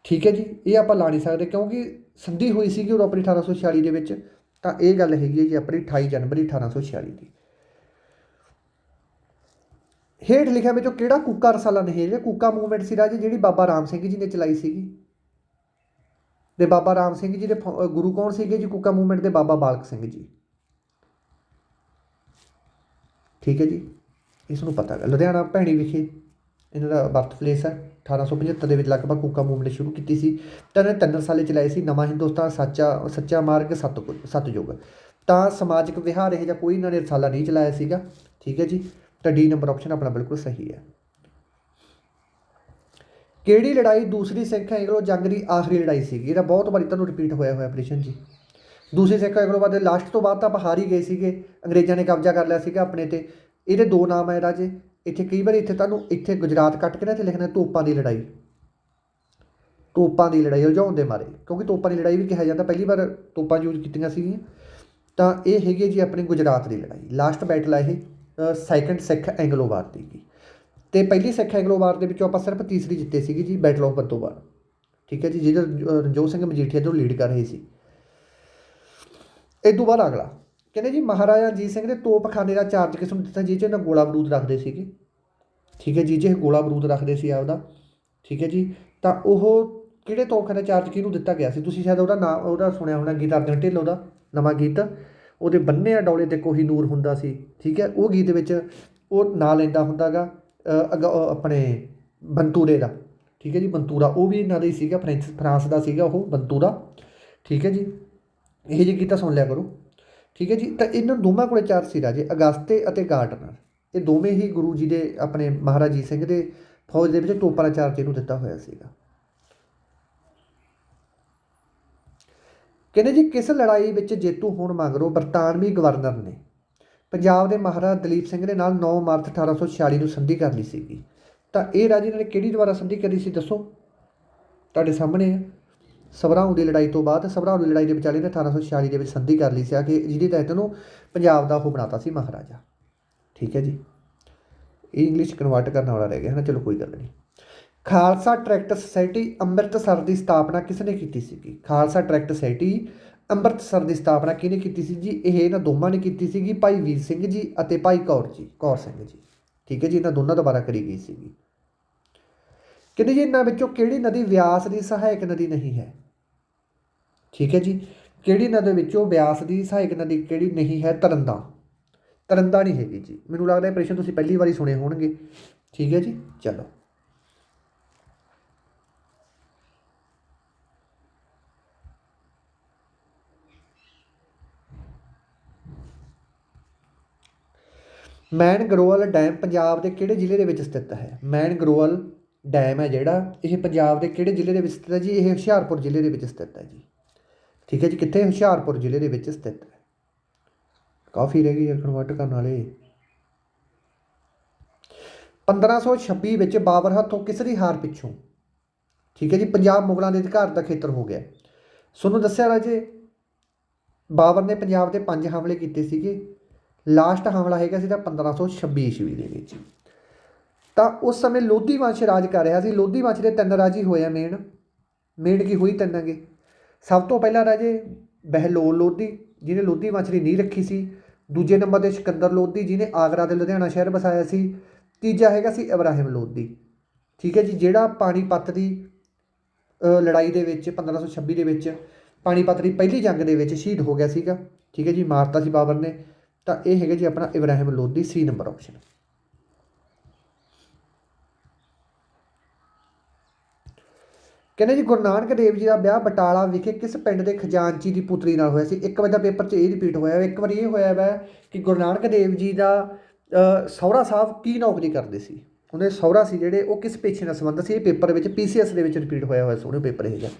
ਠੀਕ ਹੈ ਜੀ, ਇਹ ਆਪਾਂ ਲਾ ਨਹੀਂ ਸਕਦੇ ਕਿਉਂਕਿ ਸੰਧੀ ਹੋਈ ਸੀਗੀ ਉਹ ਆਪਣੀ 1846 ਦੇ ਵਿੱਚ। ਤਾਂ ਇਹ ਗੱਲ ਹੈਗੀ ਹੈ ਜੀ ਆਪਣੀ 28 ਜਨਵਰੀ 1846 ਦੀ। ਹੇਠ ਲਿਖਿਆ ਵਿੱਚੋਂ ਕਿਹੜਾ ਕੂਕਾ ਰਸਾਲਾ ਨਹੀਂ ਹੈ? ਜਿਹੜਾ ਕੂਕਾ ਮੂਵਮੈਂਟ ਸੀ ਰਾਜੇ ਜਿਹੜੀ ਬਾਬਾ ਰਾਮ ਸਿੰਘ ਜੀ ਨੇ ਚਲਾਈ ਸੀਗੀ। ਤੇ ਬਾਬਾ ਰਾਮ ਸਿੰਘ ਜੀ ਦੇ ਫ- ਗੁਰੂ ਕੌਣ ਸੀਗੇ ਜੀ ਕੂਕਾ ਮੂਵਮੈਂਟ ਦੇ? ਬਾਬਾ ਬਾਲਕ ਸਿੰਘ ਜੀ। ਠੀਕ ਹੈ ਜੀ। ਇਸ ਨੂੰ ਪਤਾ ਹੈ ਲੁਧਿਆਣਾ ਭੈਣੀ ਵਿਖੇ ਇਹਨਾਂ ਦਾ ਬਰਥ ਪਲੇਸ ਹੈ। 1875 ਦੇ ਵਿੱਚ ਲਗਭਗ ਕੂਕਾ ਮੂਵਮੈਂਟ ਸ਼ੁਰੂ ਕੀਤੀ ਸੀ। ਤਾਂ ਇਹਨਾਂ ਨੇ ਤਿੰਨ ਸਾਲੇ ਚਲਾਏ ਸੀ, ਨਵਾਂ ਹਿੰਦੁਸਤਾਨ, ਸੱਚਾ ਸੱਚਾ ਮਾਰਗ ਸਤਿਗੁਰ ਸਤਜੁਗ ਤਾਂ ਸਮਾਜਿਕ ਵਿਹਾਰ ਇਹ ਜਿਹਾ ਕੋਈ ਇਹਨਾਂ ਨੇ ਰਸਾਲਾ ਨਹੀਂ ਚਲਾਇਆ ਸੀਗਾ। ਠੀਕ ਹੈ ਜੀ? ਤਾਂ ਡੀ ਨੰਬਰ ਆਪਸ਼ਨ ਆਪਣਾ ਬਿਲਕੁਲ ਸਹੀ ਹੈ। ਕਿਹੜੀ ਲੜਾਈ ਦੂਸਰੀ ਸਿੱਖ ਐਂਗਲੋ ਜੰਗ ਦੀ ਆਖਰੀ ਲੜਾਈ ਸੀਗੀ? ਇਹਦਾ ਬਹੁਤ ਵਾਰੀ ਤੁਹਾਨੂੰ ਰਿਪੀਟ ਹੋਇਆ ਹੋਇਆ ਆਪਰੇਸ਼ਨ ਜੀ। ਦੂਸਰੀ ਸਿੱਖ ਐਂਗਲੋ ਬਾਅਦ ਲਾਸਟ ਤੋਂ ਬਾਅਦ ਤਾਂ ਆਪਾਂ ਹਾਰ ਹੀ ਗਏ ਸੀਗੇ। ਅੰਗਰੇਜ਼ਾਂ ਨੇ ਕਬਜ਼ਾ ਕਰ ਲਿਆ ਸੀਗਾ ਆਪਣੇ ਤੇ। ਇਹਦੇ ਦੋ ਨਾਮ ਹੈ ਰਾਜੇ ਇੱਥੇ ਕਈ ਵਾਰੀ ਇੱਥੇ ਤੁਹਾਨੂੰ ਇੱਥੇ ਗੁਜਰਾਤ ਕੱਟ ਕੇ ਨਾ ਇੱਥੇ ਲਿਖਣਾ ਤੋਪਾਂ ਦੀ ਲੜਾਈ। ਤੋਪਾਂ ਦੀ ਲੜਾਈ ਉਲਝਾਉਣ ਦੇ ਮਾਰੇ। ਕਿਉਂਕਿ ਤੋਪਾਂ ਦੀ ਲੜਾਈ ਵੀ ਕਿਹਾ ਜਾਂਦਾ, ਪਹਿਲੀ ਵਾਰ ਤੋਪਾਂ ਯੂਜ਼ ਕੀਤੀਆਂ ਸੀਗੀਆਂ। ਤਾਂ ਇਹ ਹੈਗੀ ਹੈ ਜੀ ਆਪਣੀ ਗੁਜਰਾਤ ਦੀ ਲੜਾਈ। ਲਾਸਟ ਬੈਟਲ ਆ ਇਹ ਸੈਕੰਡ ਸਿੱਖ ਐਂਗਲੋ ਵਾਰ ਦੀ ਗੀ। ਤੇ ਪਹਿਲੀ ਸਿੱਖ ਐਂਗਲੋ ਵਾਰ ਦੇ ਵਿੱਚੋਂ ਆਪਾਂ ਸਿਰਫ ਤੀਸਰੀ ਜਿੱਤੇ ਸੀਗੀ ਜੀ ਬੈਟਲ ਆਫ ਬੱਦੋਵਾਲ ਠੀਕ ਹੈ ਜੀ, ਜਿਹਦਾ ਰਣਜੋਤ ਸਿੰਘ ਮਜੀਠੀਆ ਤੋਂ ਲੀਡ ਕਰ ਰਹੇ ਸੀ। ਇਹ ਤੋਂ ਬਾਅਦ ਅਗਲਾ। ਕਹਿੰਦੇ ਜੀ ਮਹਾਰਾਜਾ ਰਣਜੀਤ ਸਿੰਘ ਨੇ ਤੋਪਖਾਨੇ ਦਾ ਚਾਰਜ ਕਿਸ ਨੂੰ ਦਿੱਤਾ ਜਿਹ 'ਚ ਉਹਨਾਂ ਗੋਲਾ ਬਰੂਦ ਰੱਖਦੇ ਸੀਗੇ। ਠੀਕ ਹੈ ਜੀ ਜੇ ਗੋਲਾ ਬਰੂਦ ਰੱਖਦੇ ਸੀ ਆਪਦਾ। ਠੀਕ ਹੈ ਜੀ, ਤਾਂ ਉਹ ਕਿਹੜੇ ਤੋਪਖਾਨੇ ਚਾਰਜ ਕਿਹਨੂੰ ਦਿੱਤਾ ਗਿਆ ਸੀ? ਤੁਸੀਂ ਸ਼ਾਇਦ ਉਹਦਾ ਨਾਮ ਉਹਦਾ ਸੁਣਿਆ ਹੋਣਾ, ਗੀਤ ਅਰਜਨ ਢਿੱਲੋਂ ਦਾ ਨਵਾਂ ਗੀਤ। ਉਹਦੇ ਬੰਨੇ ਆ ਡੌਲੇ ਤੇ ਕੋਈ ਨੂਰ ਹੁੰਦਾ ਸੀ। ਠੀਕ ਹੈ, ਉਹ ਗੀਤ ਵਿੱਚ ਉਹ ਨਾਂ ਲੈਂਦਾ ਹੁੰਦਾਗਾ ਆਪਣੇ ਬੰਤੂਰੇ ਦਾ। ਠੀਕ ਹੈ ਜੀ, ਬੰਤੂਰਾ, ਉਹ ਵੀ ਇਹਨਾਂ ਦਾ ਹੀ ਸੀਗਾ ਫ੍ਰੈਂਚ ਫਰਾਂਸ ਦਾ ਸੀਗਾ ਉਹ, ਬੰਤੂਰਾ। ਠੀਕ ਹੈ ਜੀ, ਇਹ ਜਿਹੇ ਗੀਤਾ ਸੁਣ ਲਿਆ ਕਰੋ। ਠੀਕ ਹੈ ਜੀ? ਤਾਂ ਇਹਨਾਂ ਦੋਵਾਂ ਕੋਲੇ ਚਾਰ ਸੀ ਰਾਜੇ ਅਗਸਤੇ ਅਤੇ ਗਾਰਡਨਰ। ਇਹ ਦੋਵੇਂ ਹੀ ਗੁਰੂ ਜੀ ਦੇ ਆਪਣੇ ਮਹਾਰਾਜੀ ਸਿੰਘ ਦੇ ਫੌਜ ਦੇ ਵਿੱਚ ਟੋਪਾ ਦਾ ਚਾਰਜ ਇਹਨੂੰ ਦਿੱਤਾ ਹੋਇਆ ਸੀਗਾ। ਕਹਿੰਦੇ ਜੀ, ਕਿਸ ਲੜਾਈ ਵਿੱਚ ਜੇਤੂ ਹੋਣ ਮਗਰੋਂ ਬਰਤਾਨਵੀ ਗਵਰਨਰ ਨੇ ਪੰਜਾਬ ਦੇ ਮਹਾਰਾਜਾ ਦਲੀਪ ਸਿੰਘ ਦੇ ਨਾਲ 9 ਮਾਰਚ 1846 ਨੂੰ ਸੰਧੀ ਕਰ ਲਈ ਸੀਗੀ। ਤਾਂ ਇਹ ਰਾਜੇ ਨੇ ਕਿਹੜੀ ਦੁਆਰਾ ਸੰਧੀ ਕਰੀ ਸੀ ਦੱਸੋ? ਤੁਹਾਡੇ ਸਾਹਮਣੇ ਹੈ ਸਭਰਾਉਂ ਦੀ ਲੜਾਈ ਤੋਂ ਬਾਅਦ ਸਭਰਾਉਂ ਦੀ ਲੜਾਈ ਦੇ ਵਿਚਾਲੇ ਨੇ 1846 ਦੇ ਵਿੱਚ ਸੰਧੀ ਕਰ ਲਈ ਸੀ ਕਿ ਜਿਹਦੀ ਤਹਿਤ ਉਹਨੂੰ ਪੰਜਾਬ ਦਾ ਉਹ ਬਣਾਤਾ ਸੀ ਮਹਾਰਾਜਾ। ਠੀਕ ਹੈ ਜੀ। ਇਹ ਇੰਗਲਿਸ਼ ਕਨਵਰਟ ਕਰਨ ਵਾਲਾ ਰਹਿ ਗਿਆ ਹੈ ਨਾ ਚਲੋ ਕੋਈ ਗੱਲ ਨਹੀਂ। ਖਾਲਸਾ ਟਰੈਕਟ ਸੁਸਾਇਟੀ ਅੰਮ੍ਰਿਤਸਰ ਦੀ ਸਥਾਪਨਾ ਕਿਸ ਨੇ ਕੀਤੀ ਸੀਗੀ? ਖਾਲਸਾ ਟਰੈਕਟ ਸੁਸਾਇਟੀ ਅੰਮ੍ਰਿਤਸਰ ਦੀ ਸਥਾਪਨਾ ਕਿਹਨੇ ਕੀਤੀ ਸੀ ਜੀ ਇਹ ਇਹਨਾਂ ਦੋਵਾਂ ਨੇ ਕੀਤੀ ਸੀਗੀ, ਭਾਈ ਵੀਰ ਸਿੰਘ ਜੀ ਅਤੇ ਭਾਈ ਕੌਰ ਜੀ, ਕੌਰ ਸਿੰਘ ਜੀ। ਠੀਕ ਹੈ ਜੀ, ਇਹਨਾਂ ਦੋਨਾਂ ਦੁਆਰਾ ਕਰੀ ਗਈ ਸੀਗੀ। ਕਹਿੰਦੇ ਜੀ, ਇਹਨਾਂ ਵਿੱਚੋਂ ਕਿਹੜੀ ਨਦੀ ਵਿਆਸ ਦੀ ਸਹਾਇਕ ਨਦੀ ਨਹੀਂ ਹੈ? ਠੀਕ ਹੈ ਜੀ। ਕਿਹੜੀ ਨਦੀ ਵਿੱਚੋਂ ਬਿਆਸ ਦੀ ਸਹਾਇਕ ਨਦੀ ਕਿਹੜੀ ਨਹੀਂ ਹੈ? ਤਰੰਦਾ ਤਰਨਦਾ ਨਹੀਂ ਹੈਗੀ ਜੀ। ਮੈਨੂੰ ਲੱਗਦਾ ਇਹ ਪ੍ਰਸ਼ਨ ਤੁਸੀਂ ਪਹਿਲੀ ਵਾਰੀ ਸੁਣੇ ਹੋਣਗੇ। ਠੀਕ ਹੈ ਜੀ, ਚਲੋ। ਮੈਨਗਰੋਵਲ ਡੈਮ ਪੰਜਾਬ ਦੇ ਕਿਹੜੇ ਜ਼ਿਲ੍ਹੇ ਦੇ ਵਿੱਚ ਸਥਿਤ ਹੈ? ਮੈਨਗਰੋਵਲ ਡੈਮ ਹੈ ਜਿਹੜਾ। ਇਹ ਪੰਜਾਬ ਦੇ ਕਿਹੜੇ ਜ਼ਿਲ੍ਹੇ ਦੇ ਵਿੱਚ ਸਥਿਤ ਹੈ ਜੀ? ਇਹ ਹੁਸ਼ਿਆਰਪੁਰ ਜ਼ਿਲ੍ਹੇ ਦੇ ਵਿੱਚ ਸਥਿਤ ਹੈ ਜੀ। ਠੀਕ ਹੈ ਜੀ, ਕਿੱਥੇ? ਹੁਸ਼ਿਆਰਪੁਰ ਜ਼ਿਲ੍ਹੇ ਦੇ ਵਿੱਚ ਸਥਿਤ ਹੈ। ਕਾਫੀ ਰਹਿ ਗਈ ਕਨਵਰਟ ਕਰਨ ਵਾਲੇ। 1526 ਵਿੱਚ ਬਾਬਰ ਹੱਥੋਂ ਕਿਸ ਦੀ ਹਾਰ ਪਿੱਛੋਂ, ਠੀਕ ਹੈ ਜੀ, ਪੰਜਾਬ ਮੁਗਲਾਂ ਦੇ ਅਧਿਕਾਰ ਦਾ ਖੇਤਰ ਹੋ ਗਿਆ। ਤੁਹਾਨੂੰ ਦੱਸਿਆ ਰਾਜੇ, ਬਾਬਰ ਨੇ ਪੰਜਾਬ ਤੇ ਪੰਜ ਹਮਲੇ ਕੀਤੇ ਸੀਗੇ। ਲਾਸਟ ਹਮਲਾ ਹੈਗਾ ਸੀ ਤਾਂ 1526 ਈਸਵੀ ਦੇ ਵਿੱਚ। ਤਾਂ ਉਸ ਸਮੇਂ ਲੋਧੀ ਵੰਸ਼ ਰਾਜ ਕਰ ਰਿਹਾ ਸੀ। ਲੋਧੀ ਵੰਸ਼ ਦੇ ਤਿੰਨ ਰਾਜੀ ਹੋਇਆ ਮੇਨ। ਮੇਨ ਕੀ ਹੋਈ ਤਿੰਨਾਂਗੇ ਸਭ ਤੋਂ ਪਹਿਲਾਂ ਰਾਜੇ ਬਹਿਲੋਲ ਲੋਧੀ, ਜਿਹਨੇ ਲੋਧੀ ਵੰਸ਼ ਦੀ ਨੀਂਹ ਰੱਖੀ ਸੀ। ਦੂਜੇ ਨੰਬਰ ਤੇ ਸਿਕੰਦਰ ਲੋਧੀ, ਜਿਹਨੇ ਆਗਰਾ ਤੇ ਲੁਧਿਆਣਾ ਸ਼ਹਿਰ ਵਸਾਇਆ ਸੀ। ਤੀਜਾ ਹੈਗਾ ਸੀ ਇਬਰਾਹਿਮ ਲੋਧੀ। ਠੀਕ ਹੈ ਜੀ, ਜਿਹੜਾ ਪਾਣੀਪਤ ਦੀ ਲੜਾਈ ਦੇ ਵਿੱਚ 1526 ਦੇ ਵਿੱਚ ਪਾਣੀਪਤ ਦੀ ਪਹਿਲੀ ਜੰਗ ਦੇ ਵਿੱਚ ਸ਼ਹੀਦ ਹੋ ਗਿਆ ਸੀਗਾ। ਠੀਕ ਹੈ ਜੀ, ਮਾਰਤਾ ਸੀ ਬਾਬਰ ਨੇ। ਤਾਂ ਇਹ ਹੈਗਾ ਜੀ ਆਪਣਾ ਇਬਰਾਹਿਮ ਲੋਧੀ ਸੀ ਨੰਬਰ ਆਪਸ਼ਨ ਕਹਿੰਦੇ ਜੀ ਗੁਰੂ ਨਾਨਕ ਦੇਵ ਜੀ ਦਾ ਵਿਆਹ ਬਟਾਲਾ ਵਿਖੇ ਕਿਸ ਪਿੰਡ ਦੇ ਖਜ਼ਾਨਚੀ ਦੀ ਪੁੱਤਰੀ ਨਾਲ ਹੋਇਆ ਸੀ। ਇੱਕ ਵਾਰ ਦਾ ਪੇਪਰ 'ਚ ਇਹ ਰਿਪੀਟ ਹੋਇਆ ਇੱਕ ਵਾਰ ਇਹ ਹੋਇਆ ਵਾ ਕਿ ਗੁਰੂ ਨਾਨਕ ਦੇਵ ਜੀ ਦਾ ਸਹੁਰਾ ਸਾਹਿਬ ਕੀ ਨੌਕਰੀ ਕਰਦੇ ਸੀ? ਉਹਦੇ ਸਹੁਰਾ ਸੀ ਜਿਹੜੇ, ਉਹ ਕਿਸ ਪੇਸ਼ੇ ਨਾਲ ਸੰਬੰਧਿਤ ਸੀ? ਇਹ ਪੇਪਰ ਵਿੱਚ ਪੀਸੀਐਸ ਦੇ ਵਿੱਚ ਰਿਪੀਟ ਹੋਇਆ ਹੋਇਆ ਸੋਹਣੇ ਪੇਪਰ ਇਹ ਜਿਹਾ।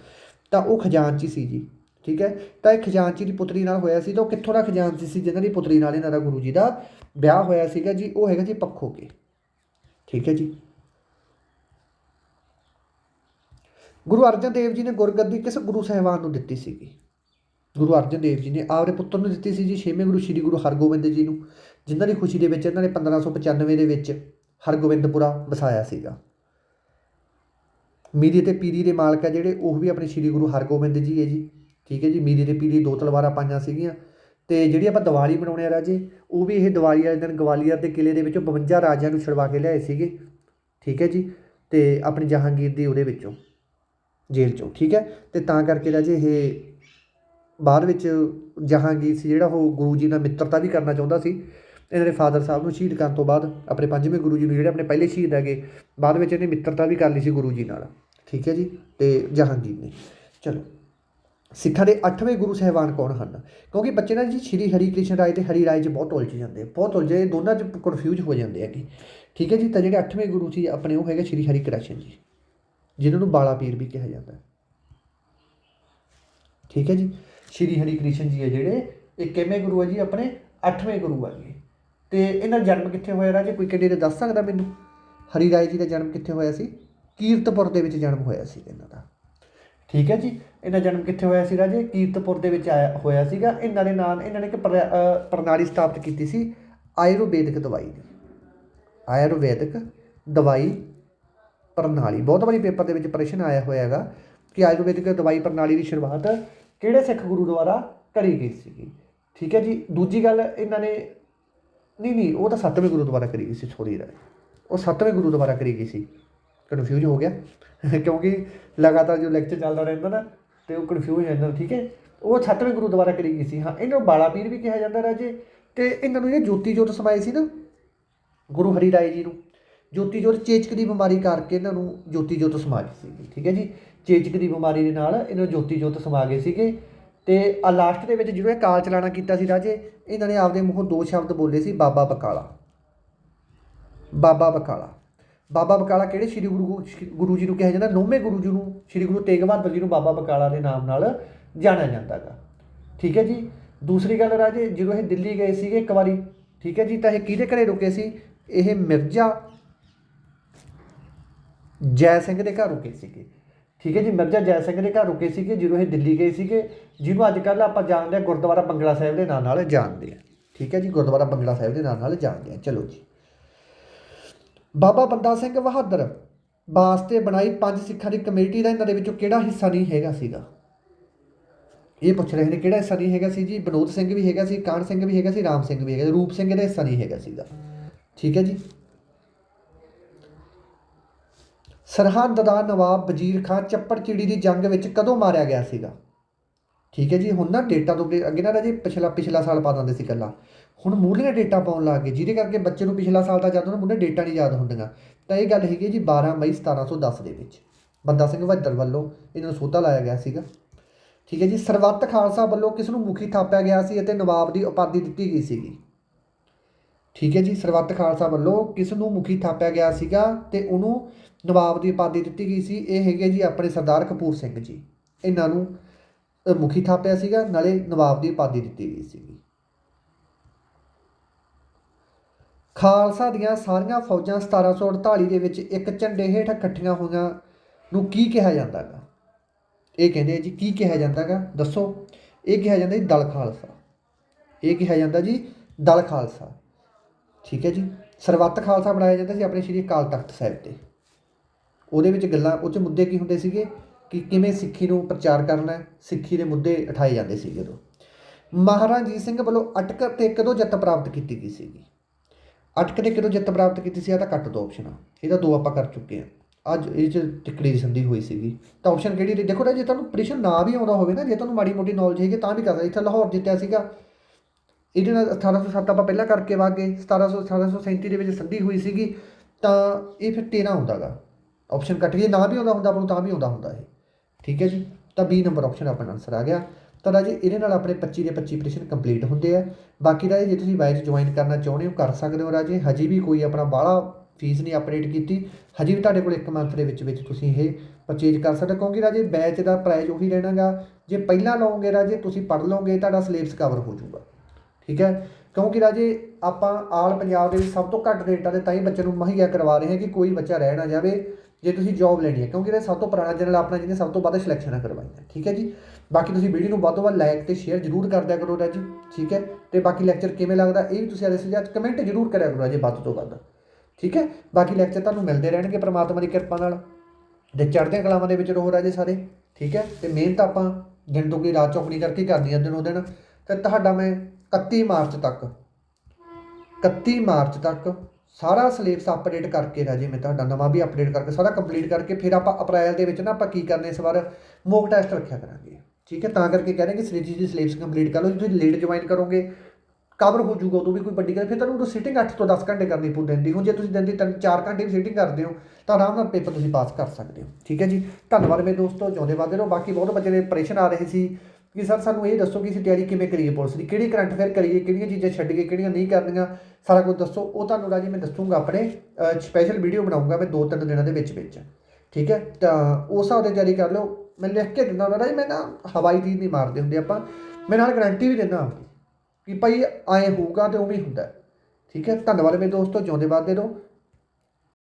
ਤਾਂ ਉਹ ਖਜ਼ਾਨਚੀ ਸੀ ਜੀ, ਠੀਕ ਹੈ? ਤਾਂ ਇਹ ਖਜ਼ਾਨਚੀ ਦੀ ਪੁੱਤਰੀ ਨਾਲ ਹੋਇਆ ਸੀ, ਤਾਂ ਉਹ ਕਿੱਥੋਂ ਦਾ ਖਜ਼ਾਨਚੀ ਸੀ ਜਿਹਨਾਂ ਦੀ ਪੁੱਤਰੀ ਨਾਲ ਇਹਨਾਂ ਦਾ ਗੁਰੂ ਜੀ ਦਾ ਵਿਆਹ ਹੋਇਆ ਸੀਗਾ ਜੀ? ਉਹ ਹੈਗਾ ਜੀ ਪੱਖੋ ਕੇ ਠੀਕ ਹੈ ਜੀ? ਗੁਰੂ ਅਰਜਨ ਦੇਵ ਜੀ ਨੇ ਗੁਰਗੱਦੀ ਕਿਸ ਗੁਰੂ ਸਾਹਿਬਾਨ ਨੂੰ ਦਿੱਤੀ ਸੀਗੀ। ਗੁਰੂ ਅਰਜਨ ਦੇਵ ਜੀ ਨੇ ਆਪਦੇ ਪੁੱਤਰ ਨੂੰ ਦਿੱਤੀ ਸੀ ਜੀ, ਛੇਵੇਂ ਗੁਰੂ ਸ੍ਰੀ ਗੁਰੂ ਹਰਗੋਬਿੰਦ ਜੀ ਨੂੰ, ਜਿਨ੍ਹਾਂ ਦੀ ਖੁਸ਼ੀ ਦੇ ਵਿੱਚ ਇਹਨਾਂ ਨੇ 1595 ਦੇ ਵਿੱਚ ਹਰਗੋਬਿੰਦਪੁਰਾ ਵਸਾਇਆ ਸੀਗਾ। ਮੀਰੀ ਤੇ ਪੀਰੀ ਦੇ ਮਾਲਕ ਆ ਜਿਹੜੇ, ਉਹ ਵੀ ਆਪਣੇ ਸ੍ਰੀ ਗੁਰੂ ਹਰਗੋਬਿੰਦ ਜੀ ਹੈ ਜੀ। ਠੀਕ ਹੈ ਜੀ, ਮੀਰੀ ਤੇ ਪੀਰੀ ਦੋ ਤਲਵਾਰਾਂ ਪਾਈਆਂ ਸੀਗੀਆਂ ਤੇ ਜਿਹੜੀ ਆਪਾਂ ਦੀਵਾਲੀ ਬਣਾਉਣੇ ਆ ਰਾਜੇ, ਉਹ ਵੀ ਇਹ ਦੀਵਾਲੀ ਵਾਲੇ ਦਿਨ ਗਵਾਲੀਅਰ ਦੇ ਕਿਲੇ ਦੇ ਵਿੱਚੋਂ 52 ਰਾਜਿਆਂ ਨੂੰ ਛੁਡਵਾ ਕੇ ਲਿਆਏ ਸੀਗੇ। ਠੀਕ ਹੈ ਜੀ, ਤੇ ਆਪਣੀ ਜਹਾਂਗੀਰ ਦੀ ਉਹਦੇ ਵਿੱਚੋਂ। ਜੇਲ੍ਹ ਚੋਂ, ਠੀਕ ਹੈ? ਅਤੇ ਤਾਂ ਕਰਕੇ ਰਾਜੇ ਇਹ ਬਾਅਦ ਵਿੱਚ ਜਹਾਂਗੀਰ ਸੀ ਜਿਹੜਾ ਉਹ ਗੁਰੂ ਜੀ ਨਾਲ ਮਿੱਤਰਤਾ ਵੀ ਕਰਨਾ ਚਾਹੁੰਦਾ ਸੀ। ਇਹਨਾਂ ਦੇ ਫਾਦਰ ਸਾਹਿਬ ਨੂੰ ਸ਼ਹੀਦ ਕਰਨ ਤੋਂ ਬਾਅਦ ਆਪਣੇ ਪੰਜਵੇਂ ਗੁਰੂ ਜੀ ਨੂੰ ਜਿਹੜੇ ਆਪਣੇ ਪਹਿਲੇ ਸ਼ਹੀਦ ਹੈਗੇ, ਬਾਅਦ ਵਿੱਚ ਇਹਨੇ ਮਿੱਤਰਤਾ ਵੀ ਕਰ ਲਈ ਸੀ ਗੁਰੂ ਜੀ ਨਾਲ, ਠੀਕ ਹੈ ਜੀ? ਅਤੇ ਜਹਾਂਗੀਰ ਨੇ। ਚਲੋ, ਸਿੱਖਾਂ ਦੇ 8ਵੇਂ ਗੁਰੂ ਸਾਹਿਬਾਨ ਕੌਣ ਹਨ? ਕਿਉਂਕਿ ਬੱਚੇ ਨਾ ਜੀ ਸ਼੍ਰੀ ਹਰੀ ਕ੍ਰਿਸ਼ਨ ਰਾਏ ਤੇ ਹਰੀ ਰਾਏ 'ਚ ਬਹੁਤ ਉਲਝ ਜਾਂਦੇ ਬਹੁਤ ਉਲਝੇ ਦੋਨਾਂ 'ਚ ਕਨਫਿਊਜ਼ ਹੋ ਜਾਂਦੇ ਹੈਗੇ, ਠੀਕ ਹੈ ਜੀ? ਤਾਂ ਜਿਹੜੇ 8ਵੇਂ ਗੁਰੂ ਸੀ ਆਪਣੇ ਉਹ ਹੈਗੇ ਸ਼੍ਰੀ ਹਰੀ ਕ੍ਰਿਸ਼ਨ ਜੀ। ਜਿਨ੍ਹਾਂ ਨੂੰ ਬਾਲਾ ਪੀਰ ਵੀ ਕਿਹਾ ਜਾਂਦਾ ਹੈ। ਠੀਕ ਹੈ ਜੀ? ਸ਼੍ਰੀ ਹਰੀ ਕ੍ਰਿਸ਼ਨ ਜੀ ਹੈ ਜਿਹੜੇ, ਇਹ ਕਿਵੇਂ ਗੁਰੂ ਹੈ ਜੀ? ਆਪਣੇ 8ਵੇਂ ਗੁਰੂ ਆ ਜੀ। ਤੇ ਇਹਨਾਂ ਦਾ ਜਨਮ ਕਿੱਥੇ ਹੋਇਆ ਰਾਜੇ? ਕੋਈ ਕਿਹੜੇ ਦੱਸ ਸਕਦਾ ਮੈਨੂੰ? ਹਰੀ ਰਾਏ ਜੀ ਦਾ ਜਨਮ ਕਿੱਥੇ ਹੋਇਆ ਸੀ? ਕੀਰਤਪੁਰ ਦੇ ਵਿੱਚ ਜਨਮ ਹੋਇਆ ਸੀ ਇਹਨਾਂ ਦਾ। ਠੀਕ ਹੈ ਜੀ? ਇਹਨਾਂ ਜਨਮ ਕਿੱਥੇ ਹੋਇਆ ਸੀ ਰਾਜੇ? ਕੀਰਤਪੁਰ ਦੇ ਵਿੱਚ ਆਇਆ, ਹੋਇਆ ਸੀਗਾ। ਇਹਨਾਂ ਦੇ ਨਾਲ ਇਹਨਾਂ ਨੇ ਇੱਕ ਪ੍ਰਣਾਲੀ ਸਥਾਪਿਤ ਕੀਤੀ ਸੀ ਆਯੁਰਵੈਦਿਕ ਦਵਾਈ ਦੀ। ਆਯੁਰਵੈਦਿਕ ਦਵਾਈ ਪ੍ਰਣਾਲੀ। ਬਹੁਤ ਵਾਰੀ ਪੇਪਰ ਦੇ ਵਿੱਚ ਪ੍ਰਸ਼ਨ ਆਇਆ ਹੋਇਆ ਹੈਗਾ ਕਿ ਆਯੁਰਵੈਦਿਕ ਦਵਾਈ ਪ੍ਰਣਾਲੀ ਦੀ ਸ਼ੁਰੂਆਤ ਕਿਹੜੇ ਸਿੱਖ ਗੁਰੂ ਦੁਆਰਾ ਕਰੀ ਗਈ ਸੀਗੀ? ਠੀਕ ਹੈ ਜੀ? ਦੂਜੀ ਗੱਲ ਇਹਨਾਂ ਨੇ ਨਹੀਂ ਨਹੀਂ, ਉਹ ਤਾਂ ਸੱਤਵੇਂ ਗੁਰੂ ਦੁਆਰਾ ਕਰੀ ਗਈ ਸੀ ਥੋੜੀ ਰਹਿ ਉਹ ਸੱਤਵੇਂ ਗੁਰੂ ਦੁਆਰਾ ਕਰੀ ਗਈ ਸੀ। ਕਨਫਿਊਜ਼ ਹੋ ਗਿਆ। ਕਿਉਂਕਿ ਲਗਾਤਾਰ ਜੋ ਲੈਕਚਰ ਚੱਲਦਾ ਰਹਿੰਦਾ ਨਾ, ਤੇ ਉਹ ਕਨਫਿਊਜ਼ ਹੋ ਜਾਂਦਾ, ਠੀਕ ਹੈ? ਉਹ ਸੱਤਵੇਂ ਗੁਰੂ ਦੁਆਰਾ ਕਰੀ ਗਈ ਸੀ। ਹਾਂ, ਇਹਨਾਂ ਨੂੰ ਬਾਲਾ ਪੀਰ ਵੀ ਕਿਹਾ ਜਾਂਦਾ ਰਾਜੇ। ਤੇ ਇਹਨਾਂ ਨੂੰ ਇਹ ਜੋਤੀ ਜੋਤ ਸਮਾਏ ਸੀ ਨਾ, ਗੁਰੂ ਹਰੀ ਰਾਏ ਜੀ ਨੂੰ। ਜੋਤੀ ਜੋਤ ਚੇਚਕ ਦੀ ਬਿਮਾਰੀ ਕਰਕੇ ਇਹਨਾਂ ਨੂੰ ਜੋਤੀ ਜੋਤ ਸਮਾ ਗਈ ਸੀਗੀ, ਠੀਕ ਹੈ ਜੀ? ਚੇਚਕ ਦੀ ਬਿਮਾਰੀ ਦੇ ਨਾਲ ਇਹਨਾਂ ਨੂੰ ਜੋਤੀ ਜੋਤ ਸਮਾ ਗਏ ਸੀਗੇ ਤੇ ਆ ਲਾਸਟ ਦੇ ਵਿੱਚ ਜਦੋਂ ਇਹ ਕਾਲ ਚਲਾਣਾ ਕੀਤਾ ਸੀ ਰਾਜੇ, ਇਹਨਾਂ ਨੇ ਆਪਦੇ ਮੂੰਹੋਂ ਦੋ ਸ਼ਬਦ ਬੋਲੇ ਸੀ, ਬਾਬਾ ਬਕਾਲਾ। ਬਾਬਾ ਬਕਾਲਾ। ਬਾਬਾ ਬਕਾਲਾ ਕਿਹੜੇ ਸ੍ਰੀ ਗੁਰੂ ਗੁਰੂ ਜੀ ਨੂੰ ਕਿਹਾ ਜਾਂਦਾ? ਨੌਵੇਂ ਗੁਰੂ ਜੀ ਨੂੰ, ਸ੍ਰੀ ਗੁਰੂ ਤੇਗ ਬਹਾਦਰ ਜੀ ਨੂੰ ਬਾਬਾ ਬਕਾਲਾ ਦੇ ਨਾਮ ਨਾਲ ਜਾਣਿਆ ਜਾਂਦਾਗਾ। ਠੀਕ ਹੈ ਜੀ? ਦੂਸਰੀ ਗੱਲ ਰਾਜੇ, ਜਦੋਂ ਇਹ ਦਿੱਲੀ ਗਏ ਸੀਗੇ ਇੱਕ ਵਾਰੀ, ਠੀਕ ਹੈ ਜੀ, ਤਾਂ ਇਹ ਕਿਹਦੇ ਘਰੇ ਰੁਕੇ ਸੀ? ਇਹ ਮਿਰਜ਼ਾ ਜੈ ਸਿੰਘ ਦੇ ਘਰ ਰੁਕੇ ਸੀਗੇ। ਠੀਕ ਹੈ ਜੀ, ਮਿਰਜ਼ਾ ਜੈ ਸਿੰਘ ਦੇ ਘਰ ਰੁਕੇ ਸੀਗੇ ਜਦੋਂ ਇਹ ਦਿੱਲੀ ਗਏ ਸੀਗੇ, ਜਿਹਨੂੰ ਅੱਜ ਕੱਲ੍ਹ ਆਪਾਂ ਜਾਣਦੇ ਹਾਂ ਗੁਰਦੁਆਰਾ ਬੰਗਲਾ ਸਾਹਿਬ ਦੇ ਨਾਂ ਨਾਲ ਜਾਣਦੇ ਆ ਠੀਕ ਹੈ ਜੀ, ਗੁਰਦੁਆਰਾ ਬੰਗਲਾ ਸਾਹਿਬ ਦੇ ਨਾਂ ਨਾਲ ਜਾਣਦੇ ਆ ਚਲੋ ਜੀ। ਬਾਬਾ ਬੰਦਾ ਸਿੰਘ ਬਹਾਦਰ ਵਾਸਤੇ ਬਣਾਈ ਪੰਜ ਸਿੱਖਾਂ ਦੀ ਕਮੇਟੀ ਦਾ ਇਹਨਾਂ ਦੇ ਵਿੱਚੋਂ ਕਿਹੜਾ ਹਿੱਸਾ ਨਹੀਂ ਹੈਗਾ ਸੀਗਾ? ਇਹ ਪੁੱਛ ਰਹੇ ਨੇ ਕਿਹੜਾ ਹਿੱਸਾ ਨਹੀਂ ਹੈਗਾ ਸੀ ਜੀ? ਵਿਨੋਦ ਸਿੰਘ ਵੀ ਹੈਗਾ ਸੀ ਕਾਨ ਸਿੰਘ ਵੀ ਹੈਗਾ ਸੀ, ਰਾਮ ਸਿੰਘ ਵੀ ਹੈਗਾ ਰੂਪ ਸਿੰਘ ਦਾ ਹਿੱਸਾ ਨਹੀਂ ਹੈਗਾ ਸੀਗਾ। ਠੀਕ ਹੈ ਜੀ। ਸਰਹੰਦ ਦਾ ਨਵਾਬ ਵਜ਼ੀਰ ਖਾਨ ਚੱਪੜਚਿੜੀ ਦੀ ਜੰਗ ਵਿੱਚ ਕਦੋਂ ਮਾਰਿਆ ਗਿਆ ਸੀਗਾ? ਠੀਕ ਹੈ ਜੀ, ਹੁਣ ਨਾ ਡੇਟਾ ਤੋਂ ਅੱਗੇ ਅੱਗੇ ਨਾ ਜੀ ਪਿਛਲਾ ਪਿਛਲਾ ਸਾਲ ਪਾ ਦਿੰਦੇ ਸੀ ਇਕੱਲਾ ਹੁਣ ਮੂਹਰਲੀਆਂ ਡੇਟਾ ਪਾਉਣ ਲੱਗ ਗਏ, ਜਿਹਦੇ ਕਰਕੇ ਬੱਚੇ ਨੂੰ ਪਿਛਲਾ ਸਾਲ ਦਾ ਯਾਦ ਹੁੰਦਾ ਮੂਹਰੇ ਡੇਟਾ ਨਹੀਂ ਯਾਦ ਹੁੰਦੀਆਂ। ਤਾਂ ਇਹ ਗੱਲ ਹੈਗੀ ਹੈ ਜੀ 12 ਮਈ 1710 ਦੇ ਵਿੱਚ। ਬੰਦਾ ਸਿੰਘ ਬਹਾਦਰ ਵੱਲੋਂ ਇਹਨਾਂ ਨੂੰ ਸੋਧਾ ਲਾਇਆ ਗਿਆ ਸੀਗਾ। ਠੀਕ ਹੈ ਜੀ ਸਰਬੱਤ ਖਾਲਸਾ ਵੱਲੋਂ ਕਿਸ ਨੂੰ ਮੁਖੀ ਥਾਪਿਆ ਗਿਆ ਸੀ ਅਤੇ ਨਵਾਬ ਦੀ ਉਪਾਧੀ ਦਿੱਤੀ ਗਈ ਸੀਗੀ? ਠੀਕ ਹੈ ਜੀ, ਸਰਬੱਤ ਖਾਲਸਾ ਵੱਲੋਂ ਕਿਸ ਨੂੰ ਮੁਖੀ ਥਾਪਿਆ ਗਿਆ ਸੀਗਾ ਤੇ ਉਹਨੂੰ ਨਵਾਬ ਦੀ ਉਪਾਧੀ ਦਿੱਤੀ ਗਈ ਸੀ, ਇਹ ਹੈਗੇ ਜੀ ਆਪਣੇ ਸਰਦਾਰ ਕਪੂਰ ਸਿੰਘ ਜੀ। ਇਹਨਾਂ ਨੂੰ ਮੁਖੀ ਥਾਪਿਆ ਸੀਗਾ, ਨਾਲੇ ਨਵਾਬ ਦੀ ਉਪਾਧੀ ਦਿੱਤੀ ਗਈ ਸੀਗੀ। ਖਾਲਸਾ ਦੀਆਂ ਸਾਰੀਆਂ ਫੌਜਾਂ 1748 ਦੇ ਵਿੱਚ ਇੱਕ ਝੰਡੇ ਹੇਠ ਇਕੱਠੀਆਂ ਹੋਈਆਂ ਨੂੰ ਕੀ ਕਿਹਾ ਜਾਂਦਾ ਗਾ ਇਹ ਕਹਿੰਦੇ ਜੀ, ਕੀ ਕਿਹਾ ਜਾਂਦਾ ਗਾ ਦੱਸੋ। ਇਹ ਕਿਹਾ ਜਾਂਦਾ ਜੀ, ਦਲ ਖਾਲਸਾ। ਇਹ ਕਿਹਾ ਜਾਂਦਾ ਜੀ, ਦਲ ਖਾਲਸਾ। ਠੀਕ ਹੈ ਜੀ। ਸਰਬੱਤ ਖਾਲਸਾ ਬਣਾਇਆ ਜਾਂਦਾ ਸੀ ਆਪਣੇ ਸ਼੍ਰੀ ਅਕਾਲ ਤਖਤ ਸਾਹਿਬ ਤੇ। ਉਹਦੇ ਵਿੱਚ ਗੱਲਾਂ, ਉਹ 'ਚ ਮੁੱਦੇ ਕੀ ਹੁੰਦੇ ਸੀਗੇ? ਕਿ ਕਿਵੇਂ ਸਿੱਖੀ ਨੂੰ ਪ੍ਰਚਾਰ ਕਰਨਾ ਸਿੱਖੀ ਦੇ ਮੁੱਦੇ ਉਠਾਏ ਜਾਂਦੇ ਸੀਗੇ ਉਦੋਂ। ਮਹਾਰਾਜਾ ਰਣਜੀਤ ਸਿੰਘ ਵੱਲੋਂ ਅਟਕ ਤੇ ਕਦੋਂ ਜਿੱਤ ਪ੍ਰਾਪਤ ਕੀਤੀ ਗਈ ਸੀਗੀ? ਅਟਕ ਤੇ ਕਦੋਂ ਜਿੱਤ ਪ੍ਰਾਪਤ ਕੀਤੀ ਸੀ? ਆ ਤਾਂ ਕੱਟ ਦੋ ਆਪਸ਼ਨ ਆ। ਇਹਦਾ ਦੋ ਆਪਾਂ ਕਰ ਚੁੱਕੇ ਆ ਅੱਜ ਇਹ ਚ ਟਿਕੜੀ ਦੀ ਸੰਧੀ ਹੋਈ ਸੀਗੀ। ਤਾਂ ਆਪਸ਼ਨ ਕਿਹੜੀ ਰਹੀ? ਦੇਖੋ ਨਾ, ਜੇ ਤੁਹਾਨੂੰ ਪ੍ਰੀਸ਼ਨ ਨਾ ਵੀ ਆਉਂਦਾ ਹੋਵੇ ਨਾ, ਜੇ ਤੁਹਾਨੂੰ ਮਾੜੀ ਮੋਟੀ ਨੌਲੇਜ ਹੈਗੀ, ਤਾਂ ਵੀ ਕਰ ਸਕਦੇ। ਇੱਥੇ ਲਾਹੌਰ ਜਿੱਤਿਆ ਸੀਗਾ। ਇਹਦੇ ਨਾਲ 1807 ਆਪਾਂ ਪਹਿਲਾਂ ਕਰਕੇ ਵਾਗੇ 1700 1837 ਦੇ ਵਿੱਚ ਸੰਧੀ ਹੋਈ ਸੀਗੀ, ਤਾਂ ਇਹ ਫਿਰ 13 ਆਉਂਦਾਗਾ। ਆਪਸ਼ਨ ਕੱਟ ਗਈ ਨਾ ਵੀ ਆਉਂਦਾ ਹੁੰਦਾ ਆਪਾਂ ਨੂੰ ਤਾਂ ਵੀ ਆਉਂਦਾ ਹੁੰਦਾ ਇਹ। ਠੀਕ ਹੈ ਜੀ? ਤਾਂ B ਨੰਬਰ ਆਪਸ਼ਨ ਆਪਣਾ ਆਨਸਰ ਆ ਗਿਆ। ਤਾਂ ਰਾਜੇ, ਇਹਦੇ ਨਾਲ ਆਪਣੇ 25 ਦੇ 25 ਪ੍ਰਸ਼ਨ ਕੰਪਲੀਟ ਹੁੰਦੇ ਆ। ਬਾਕੀ ਰਾਜੇ, ਜੇ ਤੁਸੀਂ ਬੈਚ ਜੁਆਇਨ ਕਰਨਾ ਚਾਹੁੰਦੇ ਹੋ, ਕਰ ਸਕਦੇ ਹੋ ਰਾਜੇ। ਹਜੇ ਵੀ ਕੋਈ ਆਪਣਾ ਬਾਹਲਾ ਫੀਸ ਨਹੀਂ ਅਪਡੇਟ ਕੀਤੀ। ਹਜੇ ਵੀ ਤੁਹਾਡੇ ਕੋਲ ਇੱਕ ਮੰਥ ਦੇ ਵਿੱਚ ਵਿੱਚ ਤੁਸੀਂ ਇਹ ਪਰਚੇਜ ਕਰ ਸਕਦੇ ਹੋ। ਕਿਉਂਕਿ ਰਾਜੇ ਬੈਚ ਦਾ ਪ੍ਰਾਈਸ ਉਹੀ ਰਹਿਣਾਗਾ। ਜੇ ਪਹਿਲਾਂ ਲਓਗੇ ਰਾਜੇ, ਤੁਸੀਂ ਪੜ੍ਹ ਲਓਗੇ, ਤੁਹਾਡਾ ਸਿਲੇਬਸ ਕਵਰ ਹੋ ਜਾਊਗਾ। ਠੀਕ ਹੈ? ਕਿਉਂਕਿ ਰਾਜੇ, ਆਪਾਂ ਆਲ ਪੰਜਾਬ ਦੇ ਵਿੱਚ ਸਭ ਤੋਂ ਘੱਟ ਰੇਟਾਂ ਤੇ ਤਾਂ ਹੀ ਬੱਚੇ ਨੂੰ ਮੁਹੱਈਆ ਕਰਵਾ ਰਹੇ ਹਾਂ ਕਿ ਕੋਈ ਬੱਚਾ ਰਹਿ ਨਾ ਜਾਵੇ, ਜੇ ਤੁਸੀਂ ਜੌਬ ਲੈਣੀ ਹੈ। ਕਿਉਂਕਿ ਇਹ ਸਭ ਤੋਂ ਪੁਰਾਣਾ ਜਨਰਲ ਆਪਣਾ ਜਿਹਨੇ ਸਭ ਤੋਂ ਵੱਧ ਸਿਲੈਕਸ਼ਨਾਂ ਕਰਵਾਈਆਂ, ਠੀਕ ਹੈ ਜੀ? ਬਾਕੀ ਤੁਸੀਂ ਵੀਡੀਓ ਨੂੰ ਵੱਧ ਤੋਂ ਵੱਧ ਲਾਈਕ ਤੇ ਸ਼ੇਅਰ ਜ਼ਰੂਰ ਕਰ ਦਿਆ ਕਰੋ ਰਾਜੀ, ਠੀਕ ਹੈ? ਤੇ ਬਾਕੀ ਲੈਕਚਰ ਕਿਵੇਂ ਲੱਗਦਾ, ਇਹ ਵੀ ਤੁਸੀਂ ਆਦੇ ਸੁਝਾਅ ਕਮੈਂਟ ਜ਼ਰੂਰ ਕਰਿਆ ਕਰੋ ਰਾਜੇ ਵੱਧ ਤੋਂ ਵੱਧ, ਠੀਕ ਹੈ? ਬਾਕੀ ਲੈਕਚਰ ਤੁਹਾਨੂੰ ਮਿਲਦੇ ਰਹਿਣਗੇ ਪ੍ਰਮਾਤਮਾ ਦੀ ਕਿਰਪਾ ਨਾਲ। ਤੇ ਚੜ੍ਹਦੀਆਂ ਕਲਾਵਾਂ ਦੇ ਵਿੱਚ ਰਹੋ ਰਾਜੇ ਸਾਰੇ, ਠੀਕ ਹੈ? ਤੇ ਮਿਹਨਤ ਆਪਾਂ ਦਿਨ ਤੋਂ ਕੀ ਰਾਤ ਚੌਕੜੀ ਕਰਕੇ ਕਰਨੀ ਆ ਦਿਨੋਂ ਦਿਨ। ਤੇ ਤੁਹਾਡਾ ਮੈਂ 31 ਮਾਰਚ ਤੱਕ। 31 ਮਾਰਚ ਤੱਕ ਸਾਰਾ ਸਿਲੇਬਸ ਅਪਡੇਟ ਕਰਕੇ ਰਾਜੇ ਮੈਂ ਤੁਹਾਡਾ ਨਵਾਂ ਵੀ ਅਪਡੇਟ ਕਰਕੇ ਸਾਰਾ ਕੰਪਲੀਟ ਕਰਕੇ ਫਿਰ ਆਪਾਂ ਅਪ੍ਰੈਲ ਦੇ ਵਿੱਚ ਨਾ ਆਪਾਂ ਕੀ ਕਰਨੇ ਇਸ ਵਾਰ ਮੋਕ ਟੈਸਟ ਰੱਖਿਆ ਕਰਾਂਗੇ। ਠੀਕ ਹੈ, ਤਾਂ ਕਰਕੇ ਕਹਿ ਰਹੇ ਕਿ ਸ੍ਰੀ ਜੀ ਸਿਲੇਬਸ ਕੰਪਲੀਟ ਕਰ ਲਓ, ਜੇ ਤੁਸੀਂ ਲੇਟ ਜੁਆਇਨ ਕਰੋਗੇ ਕਵਰ ਹੋ ਜਾਊਗਾ ਉਦੋਂ ਵੀ ਕੋਈ ਵੱਡੀ ਗੱਲ, ਫਿਰ ਤੁਹਾਨੂੰ ਉਦੋਂ ਸਿਟਿੰਗ 8 ਤੋਂ 10 ਘੰਟੇ ਕਰਨੀ ਪਊ ਦਿੰਦੀ ਹੁਣ ਜੇ ਤੁਸੀਂ ਦਿਨ ਦੀ ਤਿੰਨ 4 ਘੰਟੇ ਵੀ ਸੀਟਿੰਗ ਕਰਦੇ ਹੋ, ਤਾਂ ਆਰਾਮ ਨਾਲ ਪੇਪਰ ਤੁਸੀਂ ਪਾਸ ਕਰ ਸਕਦੇ ਹੋ। ਠੀਕ ਹੈ ਜੀ, ਧੰਨਵਾਦ ਮੇਰੇ ਦੋਸਤੋ, ਜਿਉਂਦੇ ਵਾਦੇ ਰਹੋ। ਬਾਕੀ ਬਹੁਤ ਬੱਚੇ ਦੇ ਪ੍ਰੈਸ਼ਨ ਆ ਰਹੇ ਸੀ। ਕਿ ਸਰ ਸਾਨੂੰ ਇਹ ਦੱਸੋ ਕਿ ਅਸੀਂ ਤਿਆਰੀ ਕਿਵੇਂ ਕਰੀਏ ਪੁਲਿਸ ਦੀ? ਕਿਹੜੀ ਕਰੰਟ ਫੇਅਰ ਕਰੀਏ? ਕਿਹੜੀਆਂ ਚੀਜ਼ਾਂ ਛੱਡੀਏ? ਕਿਹੜੀਆਂ ਨਹੀਂ ਕਰਨੀਆਂ? ਸਾਰਾ ਕੁਝ ਦੱਸੋ। ਉਹ ਤੁਹਾਨੂੰ ਰਾਜੀ ਮੈਂ ਦੱਸੂਗਾ ਆਪਣੇ ਸਪੈਸ਼ਲ ਵੀਡੀਓ ਬਣਾਉਂਗਾ ਮੈਂ ਦੋ ਤਿੰਨ ਦਿਨਾਂ ਦੇ ਵਿੱਚ ਵਿੱਚ। ਠੀਕ ਹੈ? ਤਾਂ ਉਸ ਹਿਸਾਬ ਦੀ ਤਿਆਰੀ ਕਰ ਲਓ। ਮੈਂ ਲਿਖ ਕੇ ਦਿੰਦਾ ਉਹਨਾਂ ਰਾਜੀ, ਮੈਂ ਨਾ ਹਵਾਈ ਦੀ ਨਹੀਂ ਮਾਰਦੇ ਹੁੰਦੇ ਆਪਾਂ। ਮੈਂ ਨਾਲ ਗਾਰੰਟੀ ਵੀ ਦਿੰਦਾ ਆਪਣੀ ਕਿ ਭਾਈ ਐਂ ਹੋਊਗਾ ਤੇ ਉਵੇਂ ਹੁੰਦਾ। ਠੀਕ ਹੈ? ਧੰਨਵਾਦ ਮੇਰੇ ਦੋਸਤੋ, ਜਿਉਂਦੇ ਬਾਅਦ ਦੇ ਦਿਓ।